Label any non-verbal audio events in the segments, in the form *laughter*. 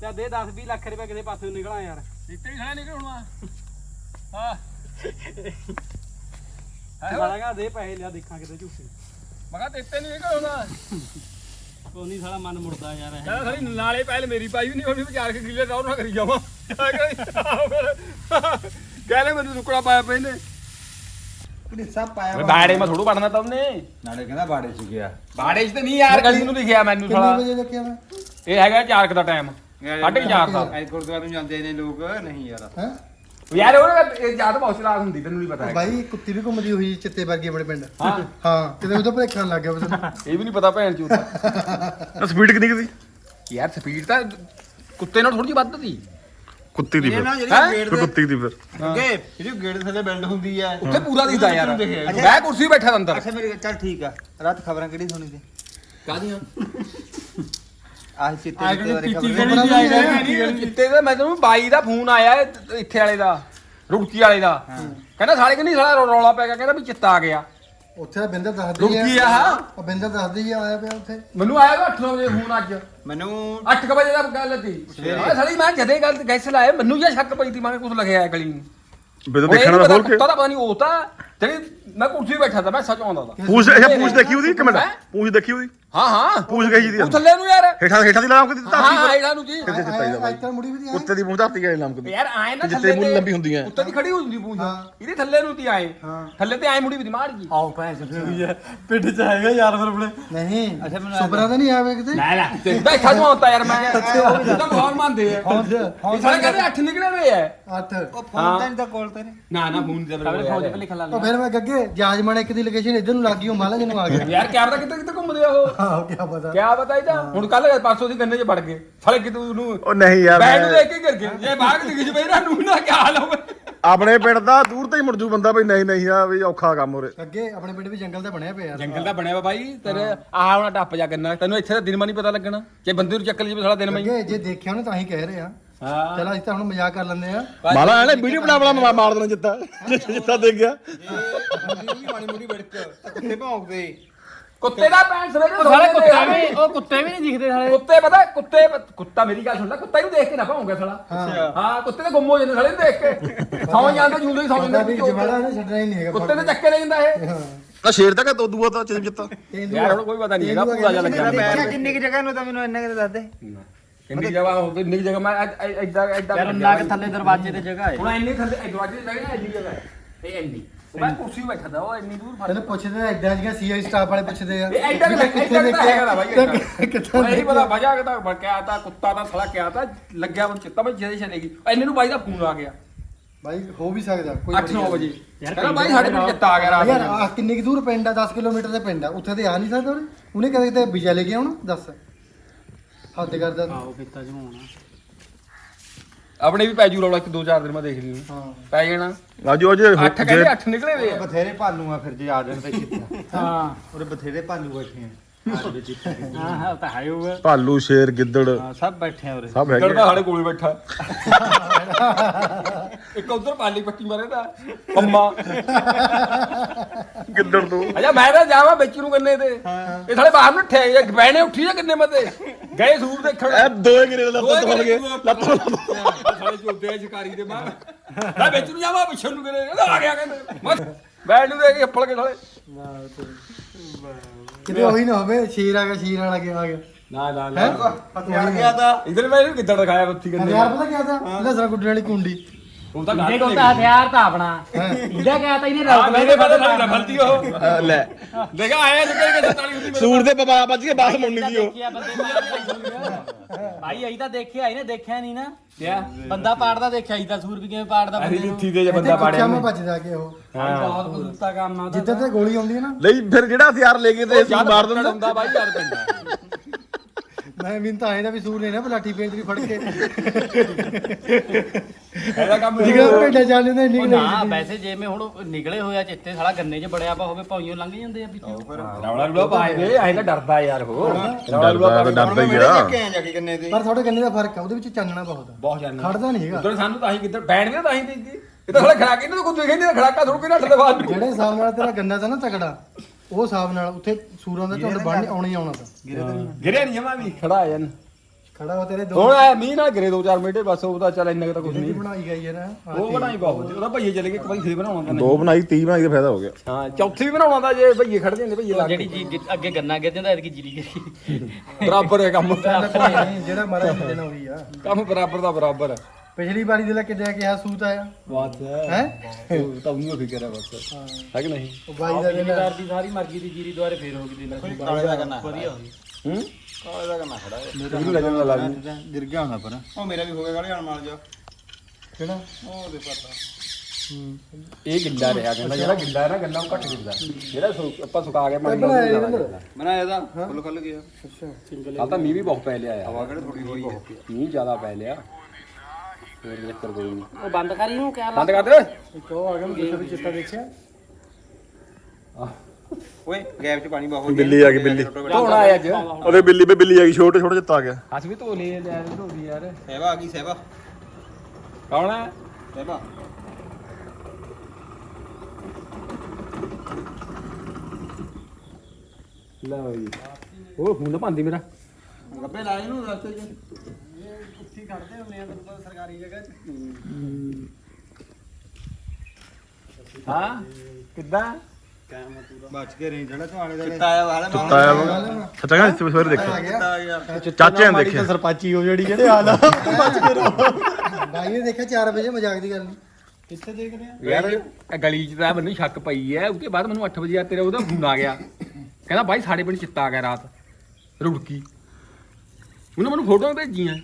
ਤੇ ਦੇ 10 20 ਲੱਖ ਰੁਪਏ ਕਿਸੇ ਪਾਸੇ ਨਿਕਲਾਂ ਯਾਰ। ਇੱਥੇ ਹੀ ਖੜਾ ਨਿਕਲ ਹੁਣ। ਹਾਂ। ਹੈ ਮਾਰਾਂਗਾ ਦੇ ਪੈਸੇ ਲਿਆ ਦੇਖਾਂ ਕਿਤੇ ਝੂਠੇ ਮੈਂ ਕਿਹਾ ਦਿੱਤੇ ਨਹੀਂ ਨਿਕਲ ਹੁਣ। ਕੋਈ ਨਹੀਂ ਸਾਲਾ ਮਨ ਮੁੜਦਾ ਯਾਰ ਇਹ। ਕਹਿੰਦਾ ਸਾਲੀ ਨਾਲੇ ਪਹਿਲ ਮੇਰੀ ਪਾਈ ਵੀ ਨਹੀਂ ਹੋਣੀ ਵਿਚਾਰ ਕੇ ਗਿੱਲੇ ਰੌਣ ਨਾ ਕਰੀ ਜਾਵਾਂ। ਕਹਿੰਦੇ ਮੈਨੂੰ ਰੁਕਣਾ ਪਾਇਆ ਪੈਂਦੇ। ਢਿੱਸਾ ਪਾਇਆ। ਬਾੜੇ ਮੈਂ ਥੋੜੂ ਪੜਨਾ ਤਮਨੇ ਨਾਲੇ ਕਹਿੰਦਾ ਬਾੜੇ ਚ ਗਿਆ। ਬਾੜੇ 'ਚ ਤੇ ਨਹੀਂ ਯਾਰ ਗਲੀ ਨੂੰ ਲਿਖਿਆ ਮੈਨੂੰ ਕਿੰਨੇ ਸਾਲਾ। ਵਜੇ ਦੇਖਿਆ ਮੈਂ? ਇਹ ਹੈਗਾ 4 ਦਾ ਟਾਈਮ ਸਾਢੇ 4 ਦਾ ਐ ਗੁਰਦੁਆਰੇ ਨੂੰ ਜਾਂਦੇ ਨੇ ਲੋਕ ਨਹੀਂ ਯਾਰ। ਹੈ? ਯਾਰ ਉਹ ਬਹੁਤ ਚਲਾਕ ਹੁੰਦੀ ਤੈਨੂੰ ਨਹੀਂ ਪਤਾ ਹੈਗਾ। ਬਾਈ ਕੁੱਤੀ ਵੀ ਘੁੰਮਦੀ ਹੋਈ ਚਿੱਤੇ ਵਰਗੀ ਆਪਣੇ ਪਿੰਡ। ਹਾਂ। ਹਾਂ ਕਿਤੇ ਉਹਦਾ ਭਲੇਖਣ ਲੱਗ ਗਿਆ ਬਸ *laughs* ਇਹ ਵੀ ਨਹੀਂ ਪਤਾ ਭੈਣ ਚੂਤ *laughs* ਸਪੀਡ ਕਿੰਨੀ ਕੁ ਸੀ? ਯਾਰ ਸਪੀਡ ਤਾਂ ਕੁੱਤੇ ਨਾਲ ਥੋੜੀ ਜਿਹੀ ਵੱਧ ਸੀ। ਕੁੱਤੀ ਦੀ ਇਹ ਫਿਰ। ਹੈਂ? ਕੁੱਤੀ ਦੀ ਫਿਰ। ਅੱਗੇ ਜਿਹੜੀ ਗੇਟ ਥੱਲੇ ਬਿਲਡ ਹੁੰਦੀ ਆ। ਉੱਥੇ ਪੂਰਾ ਦਿਖਦਾ ਯਾਰ। ਮੈਂ ਕੁਰਸੀ ਬੈਠਾ ਅੰਦਰ। ਅੱਛਾ ਮੇਰੇ ਚੱਲ ਠੀਕ ਆ। ਰਾਤ ਖਬਰਾਂ ਕਿਹੜੀ ਸੁਣੀ ਤੇ ਕਾਦੀਆਂ ਆਹ ਚਿੱਤੇ ਦੇ ਬਾਰੇ ਖਬਰ ਚਿੱਤੇ ਦਾ ਮੈਂ ਤੈਨੂੰ ਬਾਈ ਦਾ ਫੋਨ ਆਇਆ ਇਹ- ਇੱਥੇ ਵਾਲੇ ਦਾ ਰੁੜਕੀ ਵਾਲੇ ਦਾ। ਕਹਿੰਦਾ ਸਾਲੇ ਕਿ ਨਹੀਂ ਸਾਲਾ ਰੌ- ਰੌਲਾ ਪੈ ਗਿਆ ਕਹਿੰਦਾ ਵੀ ਚਿੱਤਾ ਆ ਗਿਆ। ਉੱਥੇ ਤਾਂ ਬਿੰਦਰ ਦੱਸਦੀ ਰੁਕੀ ਆ ਹਾਂ। ਉਹ ਬਿੰਦਰ ਦੱਸਦੀ ਆ ਆਇਆ ਪਿਆ ਉੱਥੇ। ਮੈਨੂੰ ਆਇਆ 8 ਵਜੇ ਫੋਨ ਅੱਜ। ਮੈਨੂੰ 8 ਵਜੇ ਦਾ ਗੱਲ ਸੀ। ਹਾਂ ਸਾਲੀ ਮੈਂ ਜਦੇ ਗੱਲ ਗੈਸ ਲਾਇਆ ਮੈਨੂੰ ਜਾਂ ਸ਼ੱਕ ਪਈ ਤੀ ਮੈਂ ਕੁਝ ਲਿਖਿਆ ਹੈ ਗਲੀ ਨੂੰ। ਬਿੰਦਰ ਉਹ ਇਹ ਦੇਖਣਾ ਨਾ ਪਤਾ ਖੋਲ ਕੇ ਕੁੱਤਾ ਤਾਂ ਪਤਾ ਨਹੀਂ ਉਹ ਤਾਂ ਜਿਹੜੀ ਮੈਂ ਕੁਰਸੀ 'ਤੇ ਬੈਠਾ ਤਾਂ ਮੈਂ ਸੱਚ ਆਉਂਦਾ ਤਾਂ। ਪੂਛ ਅੱਛਾ ਪੂਛ ਦੇਖੀ ਉਹਦੀ? ਇੱਕ ਮਿੰਟ। ਹੈਂ? ਪੂਛ ਦੇਖੀ ਉਹਦੀ? ਹਾਂ ਹਾਂ। ਪੂਛ ਗਈ ਦੀ ਉਹ ਥੱਲੇ ਨੂੰ ਯਾਰ। ਹੇਠਾਂ ਹੇਠਾਂ ਦੀ ਲਾਮ ਕਿ ਦਿੱਤਾ ਹਾਂ ਹਾਂ ਇਹਨਾਂ ਨੂੰ ਜੀ ਕਿੱਥੇ ਚਿੱਤਾ ਇਹਦਾ ਬਾਈ। ਅੱਜ ਤਾਂ ਮੁੜੀ ਵੀ ਨਹੀਂ ਕੁੱਤੇ ਦੀ ਮੂੰਹ ਧਰਤੀ ਗਏ ਲਾਮ ਕਿ ਯਾਰ ਆਏ ਨਾ ਜਿੱਥੇ ਮੂੰਹ ਤੇ- ਲੰਬੀ ਹੁੰਦੀ ਹੈ। ਉੱਤੇ ਦੀ ਖੜੀ ਹੋ ਜਾਂਦੀ ਪੂੰਛ। ਹਾਂ। ਇਹਦੇ ਥੱਲੇ ਨੂੰ ਤੀ ਆਏ। ਹਾਂ। ਥੱਲੇ ਤੇ ਆਏ ਮੁੜੀ ਵੀ ਮਾਰ ਜੀ। ਆਓ ਭੈਣ ਹੈ ਪਿੱਠ 'ਚ ਹੈਗਾ ਯਾਰ ਫਿਰ ਆਪਣੇ। ਨਹੀਂ ਅੱਛਾ ਮੈਨੂੰ ਸੁਪਨਾ ਤਾਂ ਨਹੀਂ ਆਇਆ ਕਿਤੇ। ਲੈ ਲੈ। ਤੇ ਬੈਠਾ ਨੂੰ ਆਉਂਦਾ ਯਾਰ ਮੈਂ। ਇਹ ਤਾਂ ਬਹੁਤ ਮੰਨਦੇ ਆ। ਇਹ ਸਾਰੇ ਕਹਿੰਦੇ ਅੱਠ ਨਿਕਲੇ ਹੋਏ ਆ। ਅੱਠ। ਉਹ ਫੋਨ ਤਾਂ ਨਹੀਂ ਤਾਂ ਕੋਲ ਤੇਰੇ ਨਾ ਨਾ ਫੋਨ ਤੇ ਫੋਨ 'ਤੇ ਲਿਖਣ ਲੱਗ ਉਹ ਫਿਰ ਮੈਂ ਗੱਗੇ ਜਾਜਮਾਨ ਇੱਕ ਦੀ ਲੋਕੇਸ਼ਨ ਇੱਧਰ ਨੂੰ ਲੱਗ ਗਈ ਉਹ ਮਾਲਾ ਜੀ ਨੂੰ ਆ ਗਿਆ। ਯਾਰ ਕਿਆ ਪਤਾ ਕਿੱਥੇ ਕਿੱਥੇ ਘੁੰਮਦੇ ਆ ਉਹ? ਆਹੋ ਕੀ ਪਤਾ। ਕਿਆ ਪਤਾ ਇਹਦਾ? ਹੁਣ ਕੱਲ ਪਰਸੋਂ ਦੀ ਗੰਨੇ 'ਚ ਵੜ ਗਏ। ਸਾਲੇ ਕਿਤੇ ਉਹਨੂੰ ਉਹ ਨਹੀਂ ਯਾਰ ਬੈਗ ਨੂੰ ਮੈਂ- ਦੇਖ ਕੇ ਗਿਰ ਗਏ। ਇਹ ਬਾਗ ਦਿਖ ਜਵੇ ਇਹਨਾਂ ਨੂੰ ਨਾ ਕੀ ਹਾਲ ਹੋਵੇ ਆਪਣੇ ਪਿੰਡ ਦਾ ਦੂਰ ਤੇ ਹੀ ਮੁੜ ਜੂ ਬੰਦਾ ਬਈ ਨਹੀਂ ਨਹੀਂ ਆ ਵੀ ਔਖਾ ਕੰਮ ਉਰੇ। ਅੱਗੇ ਆਪਣੇ ਪਿੰਡ ਵੀ ਜੰਗਲ ਦਾ ਬਣਿਆ ਪਿਆ। ਯਾਰ ਜੰਗਲ ਦਾ ਬਣਿਆ ਵਾ ਬਾਈ ਤੇਰੇ ਆਹ ਹੁਣ ਟੱਪ ਜਾ ਗੰਨਾ। ਤੈਨੂੰ ਇੱਥੇ ਦਾ ਦਿਨ ਮਾ ਨਹੀਂ ਪਤਾ ਲੱਗਣਾ। ਜੇ ਬੰਦੇ ਨੂੰ ਚੱਕਰ ਜਵੇ ਸਾਲਾ ਦਿਨ ਮਾ ਅੱਗੇ ਜੇ ਦੇਖਿਆ ਉਹਨੇ ਤਾਂ ਹੀ ਕਹਿ ਰਹੇ। ਆ ਹਾਂ। ਚਲ ਅਸੀਂ ਤਾਂ ਹੁਣ ਮਜ਼ਾਕ ਕਰ ਲੈਂਦੇ ਆ ਮਾਲਾ ਇਹਨੇ ਵੀਡੀਓ ਬਣਾ ਬਣਾ ਮਾ- ਮਾਰ ਦੇਣਾ ਜਿੱਤਾ ਜਿੱਤਾ ਦੇਖ ਗਿਆ ਮਾੜੀ ਮੋੜੀ ਵਿੜਕ। ਕੁੱਤੇ ਭੌਂਕਦੇ। ਕੁੱਤੇ ਦਾ ਪੈਣ ਸਵੇਰੇ ਉਹ ਸਾਲੇ ਸੌਂਦੇ ਕੁੱਤੇ ਆ। ਵੀ ਉਹ ਕੁੱਤੇ ਵੀ ਨਹੀਂ ਦਿਖਦੇ ਸਾਲੇ। ਕੁੱਤੇ ਪਤਾ ਕੁੱਤੇ ਕੁੱਤਾ ਮੇਰੀ ਗੱਲ ਸੁਣਦਾ ਕੁੱਤਾ ਇਹਨੂੰ ਦੇਖ ਕੇ ਨਾ ਭਾਉਂਗਾ ਸਾਲਾ। ਹਾਂ ਕੁੱਤੇ ਤੇ ਗੁੰਮ ਹੋ ਜਾਂਦੇ ਸਾਲੇ ਨੂੰ ਦੇਖ ਕੇ। ਸੌਂ ਜਾਂਦੇ ਜੂੰਦੇ ਹੀ ਸੌਂ ਕਹਿੰਦਾ ਵੀ ਜਾਂਦੇ ਜਵਾੜਾ ਨੇ ਛੱਡਣਾ ਹੀ ਨਹੀਂ ਹੈਗਾ ਕੁੱਤੇ ਤੇ ਚੱਕੇ ਲੈ ਜਾਂਦਾ ਇਹ। ਆ ਸ਼ੇਰ ਤੱਕ ਦੋ ਦੂਆ ਤਾਂ ਚਿੰਮ ਜਿੱਤਾ ਤੇਂਦੂਆ- ਯਾਰ ਹੁਣ ਕੋਈ ਪਤਾ ਨਹੀਂ ਹੈਗਾ ਪੂਰਾ ਜਿਹਾ ਲੱਗਿਆ। ਦੇਖਿਆ ਕਿੰਨੀ ਕਿ ਜਗ੍ਹਾ ਨੂੰ ਤਾਂ ਮੈਨੂੰ ਇੰਨਾ ਕਿ ਦੱਸ ਦੇ। ਕਿੰਨੀ ਜਗ੍ਹਾ ਹੋ ਗਈ ਇੰਨੀ ਜਗ੍ਹਾ ਮੈਂ ਐਦਾਂ ਐਦਾਂ ਯਾਰ ਉਹਨਾਂ ਕੇ ਥੱਲੇ ਦਰਵਾਜ਼ੇ ਤੇ ਜਗ੍ਹਾ ਹੈ। ਹੁਣ ਇੰਨੀ ਥੱਲੇ ਦਰਵਾਜ਼ੇ ਤੇ ਜਗ੍ਹਾ ਹੈ। ਇਹ ਇੰਨੀ। ਮੈਂ ਕੁਰਸੀ ਬੈਠਾ ਦਾ ਉਹ ਇੰਨੀ ਦੂਰ ਫੜ ਤੈਨੂੰ ਪੁੱਛਦੇ ਆ ਐਡਾ ਜਿਹਾ ਸੀਆਈ ਸਟਾਫ ਵਾਲੇ ਪੁੱਛਦੇ ਆ। ਇਹ ਐਡਾ ਵੀ ਕਿ ਕਿੱਥੇ ਐਡਾ ਦੇਖਿਆ? ਹੈਗਾ ਬਾਈ? ਐਡਾ ਕਿੱਥੇ ਉਹ ਇਹ ਪਤਾ ਦੇਖਿਆ? ਵਜਾ ਕਿ ਤਾਂ ਕਿਆ ਤਾਂ ਕੁੱਤਾ ਦਾ ਸਾਲਾ ਕਿਆ ਤਾਂ ਲੱਗਿਆ ਮੈਨੂੰ ਚਿੱਤਾ ਮੈਂ ਜਿਹਦੇ ਚਲੇਗੀ ਇੰਨੇ ਨੂੰ ਬਾਈ ਦਾ ਫੋਨ ਆ ਗਿਆ। ਬਾਈ ਹੋ ਵੀ ਸਕਦਾ ਕੋਈ 8-9 ਵਜੇ। ਕਹਿੰਦਾ ਬਾਈ ਸਾਡੇ ਕੋਲ ਚਿੱਤਾ ਆ ਗਿਆ ਰਾਤ ਯਾਰ ਨੂੰ। ਆ ਕਿੰਨੀ ਕੁ ਦੂਰ ਪਿੰਡ ਆ? 10 ਕਿਲੋਮੀਟਰ ਦੇ ਪਿੰਡ ਆ। ਉੱਥੇ ਤੇ ਆ ਨਹੀਂ ਸਕਦਾ ਉਹਨੇ? ਉਹਨੇ ਕਦੇ ਕਿਤੇ ਵੀਜ਼ਾ ਲੈ ਕੇ ਆਉਣਾ ਦੱਸ। ਹੱਦ ਕਰਦਾ ਤੂੰ। ਆਓ ਕੀਤਾ ਜਮਾਉਣਾ ਆਪਣੇ ਵੀ ਪੈ ਜੂ ਰੌਲਾ ਇੱਕ ਦੋ ਚਾਰ ਦਿਨ ਮੈਂ ਦੇਖ ਲਈ। ਹਾਂ। ਪੈ ਜਾਣਾ। ਰਾਜੂ ਅਜੇ ਅੱਠ ਕਹਿੰਦੇ ਅੱਠ ਨਿਕਲੇ ਵੇ ਆ। ਬਥੇਰੇ ਭਾਲੂ ਆ ਫਿਰ ਜੇ ਆ ਜਾਣ ਤਾਂ ਚਿੱਤਾ ਹਾਂ। ਉਹਦੇ ਬਥੇਰੇ ਭਾਲੂ ਬੈਠੇ ਆ। ਹਾਂ ਹਾਂ ਉਹ ਤਾਂ ਹੈ ਹੋਊਗਾ ਭਾਲੂ ਸ਼ੇਰ ਗਿੱਦੜ। ਹਾਂ ਸਭ ਬੈਠੇ ਆ ਉਰੇ। ਸਭ ਹੈਗੇ ਗੜਦਾ ਸਾਡੇ ਕੋਲੇ ਬੈਠਾ। ਇੱਕ ਉਧਰ ਪਾਲੀ ਪੱਟੀ ਮਾਰੇ ਦਾ ਪੰਮਾ। ਗਿੱਦੜ ਤੋਂ। ਅਜਾ ਮੈਂ ਤਾਂ ਜਾਵਾਂ ਵਿੱਚ ਨੂੰ ਕੰਨੇ ਤੇ। ਇਹ ਸਾਲੇ ਬਾਹਰ ਨੂੰ ਠੇ ਇਹ ਬੈਣੇ ਉੱਠੀ ਜਾਂ ਕਿੰਨੇ ਮਤੇ ਗਏ ਸੂਰ ਦੇਖਣ। ਇਹ ਦੋਏ ਗਿਰੇ ਲੱਤ ਤੋੜ ਗਏ ਲੱਤ ਸਾਲੇ ਚੋਦੇ ਸ਼ਿਕਾਰੀ ਦੇ ਬਾਹਰ। ਮੈਂ ਵਿੱਚ ਨੂੰ ਜਾਵਾਂ ਪਿੱਛੇ ਨੂੰ ਕਰੇ ਆ ਗਿਆ ਕਹਿੰਦੇ। ਬੈਠ ਨੂੰ ਦੇ ਕੇ ਅੱਪਲ ਕੇ ਸਾਲੇ। ਕਿਤੇ ਉਹੀ ਨਾ ਹੋਵੇ ਸ਼ੀਰ ਆ ਗਿਆ ਸ਼ੀਰ ਵਾਲਾ ਗਿਆ ਆ ਗਿਆ। ਨਾ ਨਾ ਹੈ? ਹਥਿਆਰ ਗਿਆ ਤਾਂ। ਇਧਰ ਮੈਂ ਇਹਨੂੰ ਕਿੱਦਾਂ ਦਿਖਾਇਆ ਬੱਤੀ ਕੰਨੇ? ਹਥਿਆਰ ਪਤਾ ਕਿਆ ਥਾ ਲਸਣਾ ਗੁੱਡਣ ਵਾਲੀ ਕੁੰਡੀ। ਉਹ ਤਾਂ ਇਹਦੇ ਕੋਲ ਤਾਂ ਹਥਿਆਰ ਤਾਂ ਆਪਣਾ। ਇਹਦਾ ਕਿਹਾ ਤਾਂ ਇਹਨੇ ਰੌਕ ਮੇਰੇ ਬਾਰੇ ਸਾਡੀ ਨਫਲਤੀ ਉਹ। ਲੈ। ਦੇਖਾ ਆਇਆ ਨਿਕਲ ਕੇ 47 ਹੁੰਦੀ ਸੂਰ ਦੇ ਬਾਬਾ ਬੱਜ ਕੇ ਬਾਸ ਮੁੰਨੀ ਦੀ ਉਹ। ਦੇਖਿਆ ਬੰਦੇ ਭਾਈ ਅਈ ਤਾਂ ਦੇਖਿਆ ਇਹਨੇ ਦੇਖਿਆ ਨਹੀਂ ਨਾ। ਕਿਆ? ਬੰਦਾ ਪਾੜਦਾ ਦੇਖਿਆ ਅਈ ਤਾਂ ਸੂਰ ਵੀ ਕਿਵੇਂ ਪਾੜਦਾ ਅਰੇ ਬੰਦੇ ਨੂੰ? ਦੇ ਜੇ ਬੰਦਾ ਪਾੜਿਆ। ਮੈਂ ਭੱਜਦਾ ਕੇ ਉਹ? ਬਹੁਤ ਬਜ਼ੁਰਗਤਾ ਕੰਮ ਆ ਉਹਦਾ ਜਿੱਦਾਂ ਤੇ। ਗੋਲੀ ਆਉਂਦੀ ਹੈ ਨਾ। ਲਈ ਫਿਰ ਜਿਹੜਾ ਹਥਿਆਰ ਲੈ ਕੇ ਤੇ ਸੂਰ ਮਾਰ ਦਿੰਦਾ। ਹੁੰਦਾ ਬਾਈ ਯਾਰ ਪੈਂਦਾ। ਮੈਂ ਵੀ ਤਾਂ ਐਂ ਦਾ ਵੀ ਸੂਰ ਲੈਣਾ ਬਲਾਠੀ ਪੇਟ ਦੀ ਫੜ ਕੇ। ਇਹਦਾ ਕੰਮ ਜਿਗਰਾ ਭੇਡਾਂ ਚੱਲ ਜਾਂਦਾ ਕੁ ਨਾ ਵੈਸੇ ਜਿਵੇਂ ਹੁਣ ਉਹ ਨਿਕਲੇ ਹੋਇਆ ਚਿੱਤੇ ਸਾਲਾ ਗੰਨੇ 'ਚ ਬੜਿਆ ਪਾ ਹੋਵੇ ਭਾਈਓ ਲੰਘ ਜਾਂਦੇ ਆ ਵਿੱਚੋਂ। ਰੌਲਾ ਰੂਲਾ ਪਾਏ ਵੇ ਐਂ ਤਾਂ ਡਰਦਾ ਯਾਰ ਉਹ। ਰੌਲਾ ਰੂਲਾ ਡਰਦਾ ਹੀ ਆ। ਜਾ ਦੇ। ਪਰ ਤੁਹਾਡੇ ਗੰਨੇ ਦਾ ਫ਼ਰਕ ਆ ਉਹਦੇ ਵਿੱਚ ਚਾਨਣਾ ਬਹੁਤ ਆ। ਬਹੁਤ ਜਾਨਾ ਖੜਦਾ ਨਹੀਂ ਹੈਗਾ। ਉਧਰ ਸਾਨੂੰ ਤਾਂ ਹੀ ਕਿੱਧਰ ਬੈਠ ਗਿਆ ਤਾਂ ਹੀ ਦਿੱਤੀ ਇਹ ਤਾਂ ਸਾਲਾ ਖੜਾਕੇ ਇਹਨਾਂ ਨੂੰ ਕੋਈ ਦੇਖੇ ਨਹੀਂ ਖੜਾਕਾ ਥੋੜੂ ਕਿਹਨਾਂ ਠੱਲੇ ਬਾਹਰ ਨੂੰ। ਜਿਹੜੇ ਨਾਲ ਤੇਰਾ ਗੰਨਾ ਤਾਂ ਨਾ ਤਕੜਾ। ਉਹ ਹਿਸਾਬ ਨਾਲ ਉੱਥੇ ਸੂਰਾਂ ਦਾ ਝੁੰਡ ਬਣ ਆਉਣਾ ਹੀ ਆਉਣਾ ਤਾਂ ਗਿਰਿਆ ਨਹੀਂ ਜਮਾ ਵੀ। ਖੜਾ ਆ ਜਾਨ। ਖੜਾ ਹੋ ਤੇਰੇ ਦੋ ਹੁਣ ਐ ਮੀਂਹ ਨਾਲ ਗਿਰੇ ਦੋ ਚਾਰ ਮਿੰਟੇ ਬਸ ਉਹ ਤਾਂ ਚੱਲ ਇੰਨਾ ਕੁ ਤਾਂ ਕੁਝ ਨਹੀਂ। ਬਣਾਈ ਗਈ ਹੈ ਨਾ ਉਹ ਬਣਾਈ ਬਹੁਤ ਉਹਦਾ ਭਈਏ ਚਲੇ ਗਏ ਇੱਕ ਵਾਰੀ ਫੇਰ ਬਣਾਉਣਾ ਤਾਂ ਦੋ ਬਣਾਈ 30 ਬਣਾਈ ਦਾ ਫਾਇਦਾ ਹੋ ਗਿਆ। ਹਾਂ ਚੌਥੀ ਵੀ ਬਣਾਉਣਾ ਤਾਂ ਜੇ ਭਈਏ ਖੜ ਜਾਂਦੇ ਭਈਏ ਲੱਗ ਜਿਹੜੀ ਜੀ ਅੱਗੇ ਗੰਨਾ ਗਿਰ ਜਾਂਦਾ ਐਤਕੀ ਜੀਰੀ ਗਿਰੀ ਬਰਾਬਰ ਹੈ ਕੰਮ। ਨਹੀਂ, ਜਿਹੜਾ ਮਾਰਾ ਜੀ ਦੇਣਾ ਹੋਈ ਆ। ਕੰਮ ਬਰਾਬਰ ਦਾ ਬਰਾਬਰ ਹੈ। ਪਿਛਲੀ ਵਾਰੀ ਦੇ ਲੈ ਕੇ ਜਾ ਕੇ ਆ ਸੂਤ ਆਇਆ। ਬਾਤ ਹੈ। ਹੈ? ਤਾਂ ਉਹਨੂੰ ਫਿਕਰ ਹੈ ਬਸ। ਹੈ। ਕਿ ਨਹੀਂ? ਉਹ ਬਾਈ ਦਾ ਦਿਨ ਜ਼ਿਮੀਦਾਰ ਦੀ ਸਾਰੀ ਮਰਜ਼ੀ ਦੀ ਜੀਰੀ ਦੁਆਰੇ ਫੇਰ ਹੋ ਗਈ ਦੇ ਕਾਲੇ ਦਾ ਕਰਨਾ ਵਧੀਆ ਹੋ। ਗਈ ਹੂੰ? ਕਾਲੇ ਦਾ ਕਰਨਾ ਖੜਾ ਹੈ। ਉਹਨੂੰ ਲੈ ਜਾਂਦਾ ਲੱਗ ਗਿਰ ਗਿਆ ਹੁੰਦਾ ਪਰ। ਉਹ ਮੇਰਾ ਵੀ ਹੋ ਗਿਆ ਕਾਲੇ ਨਾਲ ਮਾਲ ਜਾ। ਕਿਹੜਾ? ਉਹ ਦੇ ਪਤਾ। ਇਹ ਗਿੱਲਾ ਰਿਹਾ ਕਹਿੰਦਾ ਜਿਹੜਾ ਗਿੱਲਾ ਹੈ ਨਾ ਉਹ ਘੱਟ ਗਿੱਲਾ ਜਿਹੜਾ ਸੁ- ਆਪਾਂ ਸੁਕਾ ਕੇ ਪਾਣੀ ਬਣਾਇਆ ਨਾਲ ਇਹਦੇ। ਨਾਲ। ਗਿੱਲਾ। ਬਣਾਇਆ ਦਾ ਫੁੱਲ ਖੁੱਲ ਗਿਆ। ਅੱਛਾ। ਆ ਤਾਂ ਮੀਂਹ ਵੀ ਬਹੁਤ ਪੈ ਲਿਆ ਹਵਾ ਆ ਕਿਹੜੇ ਥੋੜੀ ਹੋਈ ਹੈ। ਮੀਂਹ ਜ਼ਿਆਦਾ ਪੈ ਲਿਆ। ਫੇਰ ਚੱਕਰ ਕੋਈ ਨਹੀਂ। ਉਹ ਬੰਦ ਕਰੀ ਨੂੰ ਕਿਆ ਬੰਦ ਕਰ ਦੇ। ਇੱਕ ਉਹ ਆ ਗਿਆ? ਮੈਂ ਵੀ ਚਿੱਟਾ ਦੇਖਿਆ। ਓਏ ਗੈਪ ਚ ਪਾਣੀ ਬਹੁਤ ਬਿੱਲੀ ਆ ਗਈ, ਬਿੱਲੀ। ਧੋਣਾ ਆਇਆ ਅੱਜ। ਉਹਦੇ ਬਿੱਲੀ ਤੇ ਬਿੱਲੀ ਆ ਗਈ ਛੋਟੇ ਛੋਟੇ ਜਿੱਤ ਆ ਗਿਆ। ਹੱਥ ਵੀ ਧੋ ਲਏ ਲੈ ਧੋਦੀ ਯਾਰ। ਸਹਿਬਾ ਆ ਗਈ ਸਹਿਬਾ। ਕੌਣ ਹੈ ਸਹਿਬਾ। ਲੈ ਬਈ ਉਹ ਫੋਨ ਪਾਉਂਦੀ ਮੇਰਾ। ਗੱਬੇ ਲਾਏ ਨੂੰ ਰਸਤੇ ਚ। ਉੱਥੇ ਖੜਦੇ ਹੁੰਦੇ ਆ ਤੁਹਾਨੂੰ ਸਰਕਾਰੀ ਜਗ੍ਹਾ 'ਚ। ਹਾਂ? ਕਿੱਦਾਂ? ਬਚ ਕੇ ਰਹੀ ਜਿਹੜਾ ਤੁਹਾਡੇ ਦਾ ਚਿੱਟਾ ਆਇਆ ਵਾਲਾ ਚਿੱਟਾ ਆਇਆ ਵਾ ਸੱਚਾ ਕਹਿੰਦਾ ਸਵੇਰੇ ਆ ਦੇਖਿਆ ਗਿਆ ਯਾਰ ਚਾਚੇ ਨੇ ਦੇਖਿਆ। ਸਰਪੰਚੀ ਹੋ ਜਿਹੜੀ ਜਿਹੜੇ ਹਾਲ ਬਚ ਕੇ ਰਹੋ ਬਾਈ ਨੇ ਦੇਖਿਆ 4 ਵਜੇ ਮਜ਼ਾਕ ਦੀ ਗੱਲ। ਨਹੀਂ ਕਿੱਥੇ ਦੇਖ ਰਹੇ? ਆ ਯਾਰ ਇਹ ਗਲੀ 'ਚ ਤਾਂ ਮੈਨੂੰ ਸ਼ੱਕ ਪਈ ਉਹਦੇ ਬਾਅਦ ਮੈਨੂੰ 8 ਵਜੇ ਆ ਤੇਰਾ ਉਹਦਾ ਫੋਨ ਆ ਗਿਆ। ਕਹਿੰਦਾ ਬਾਈ ਸਾਡੇ ਪਿੰਡ ਚਿੱਤਾ ਆ ਗਿਆ ਰਾਤ। ਰੁੜਕੀ। ਉਹਨੇ ਮੈਨੂੰ ਫੋਟੋਆਂ ਭੇਜੀਆਂ।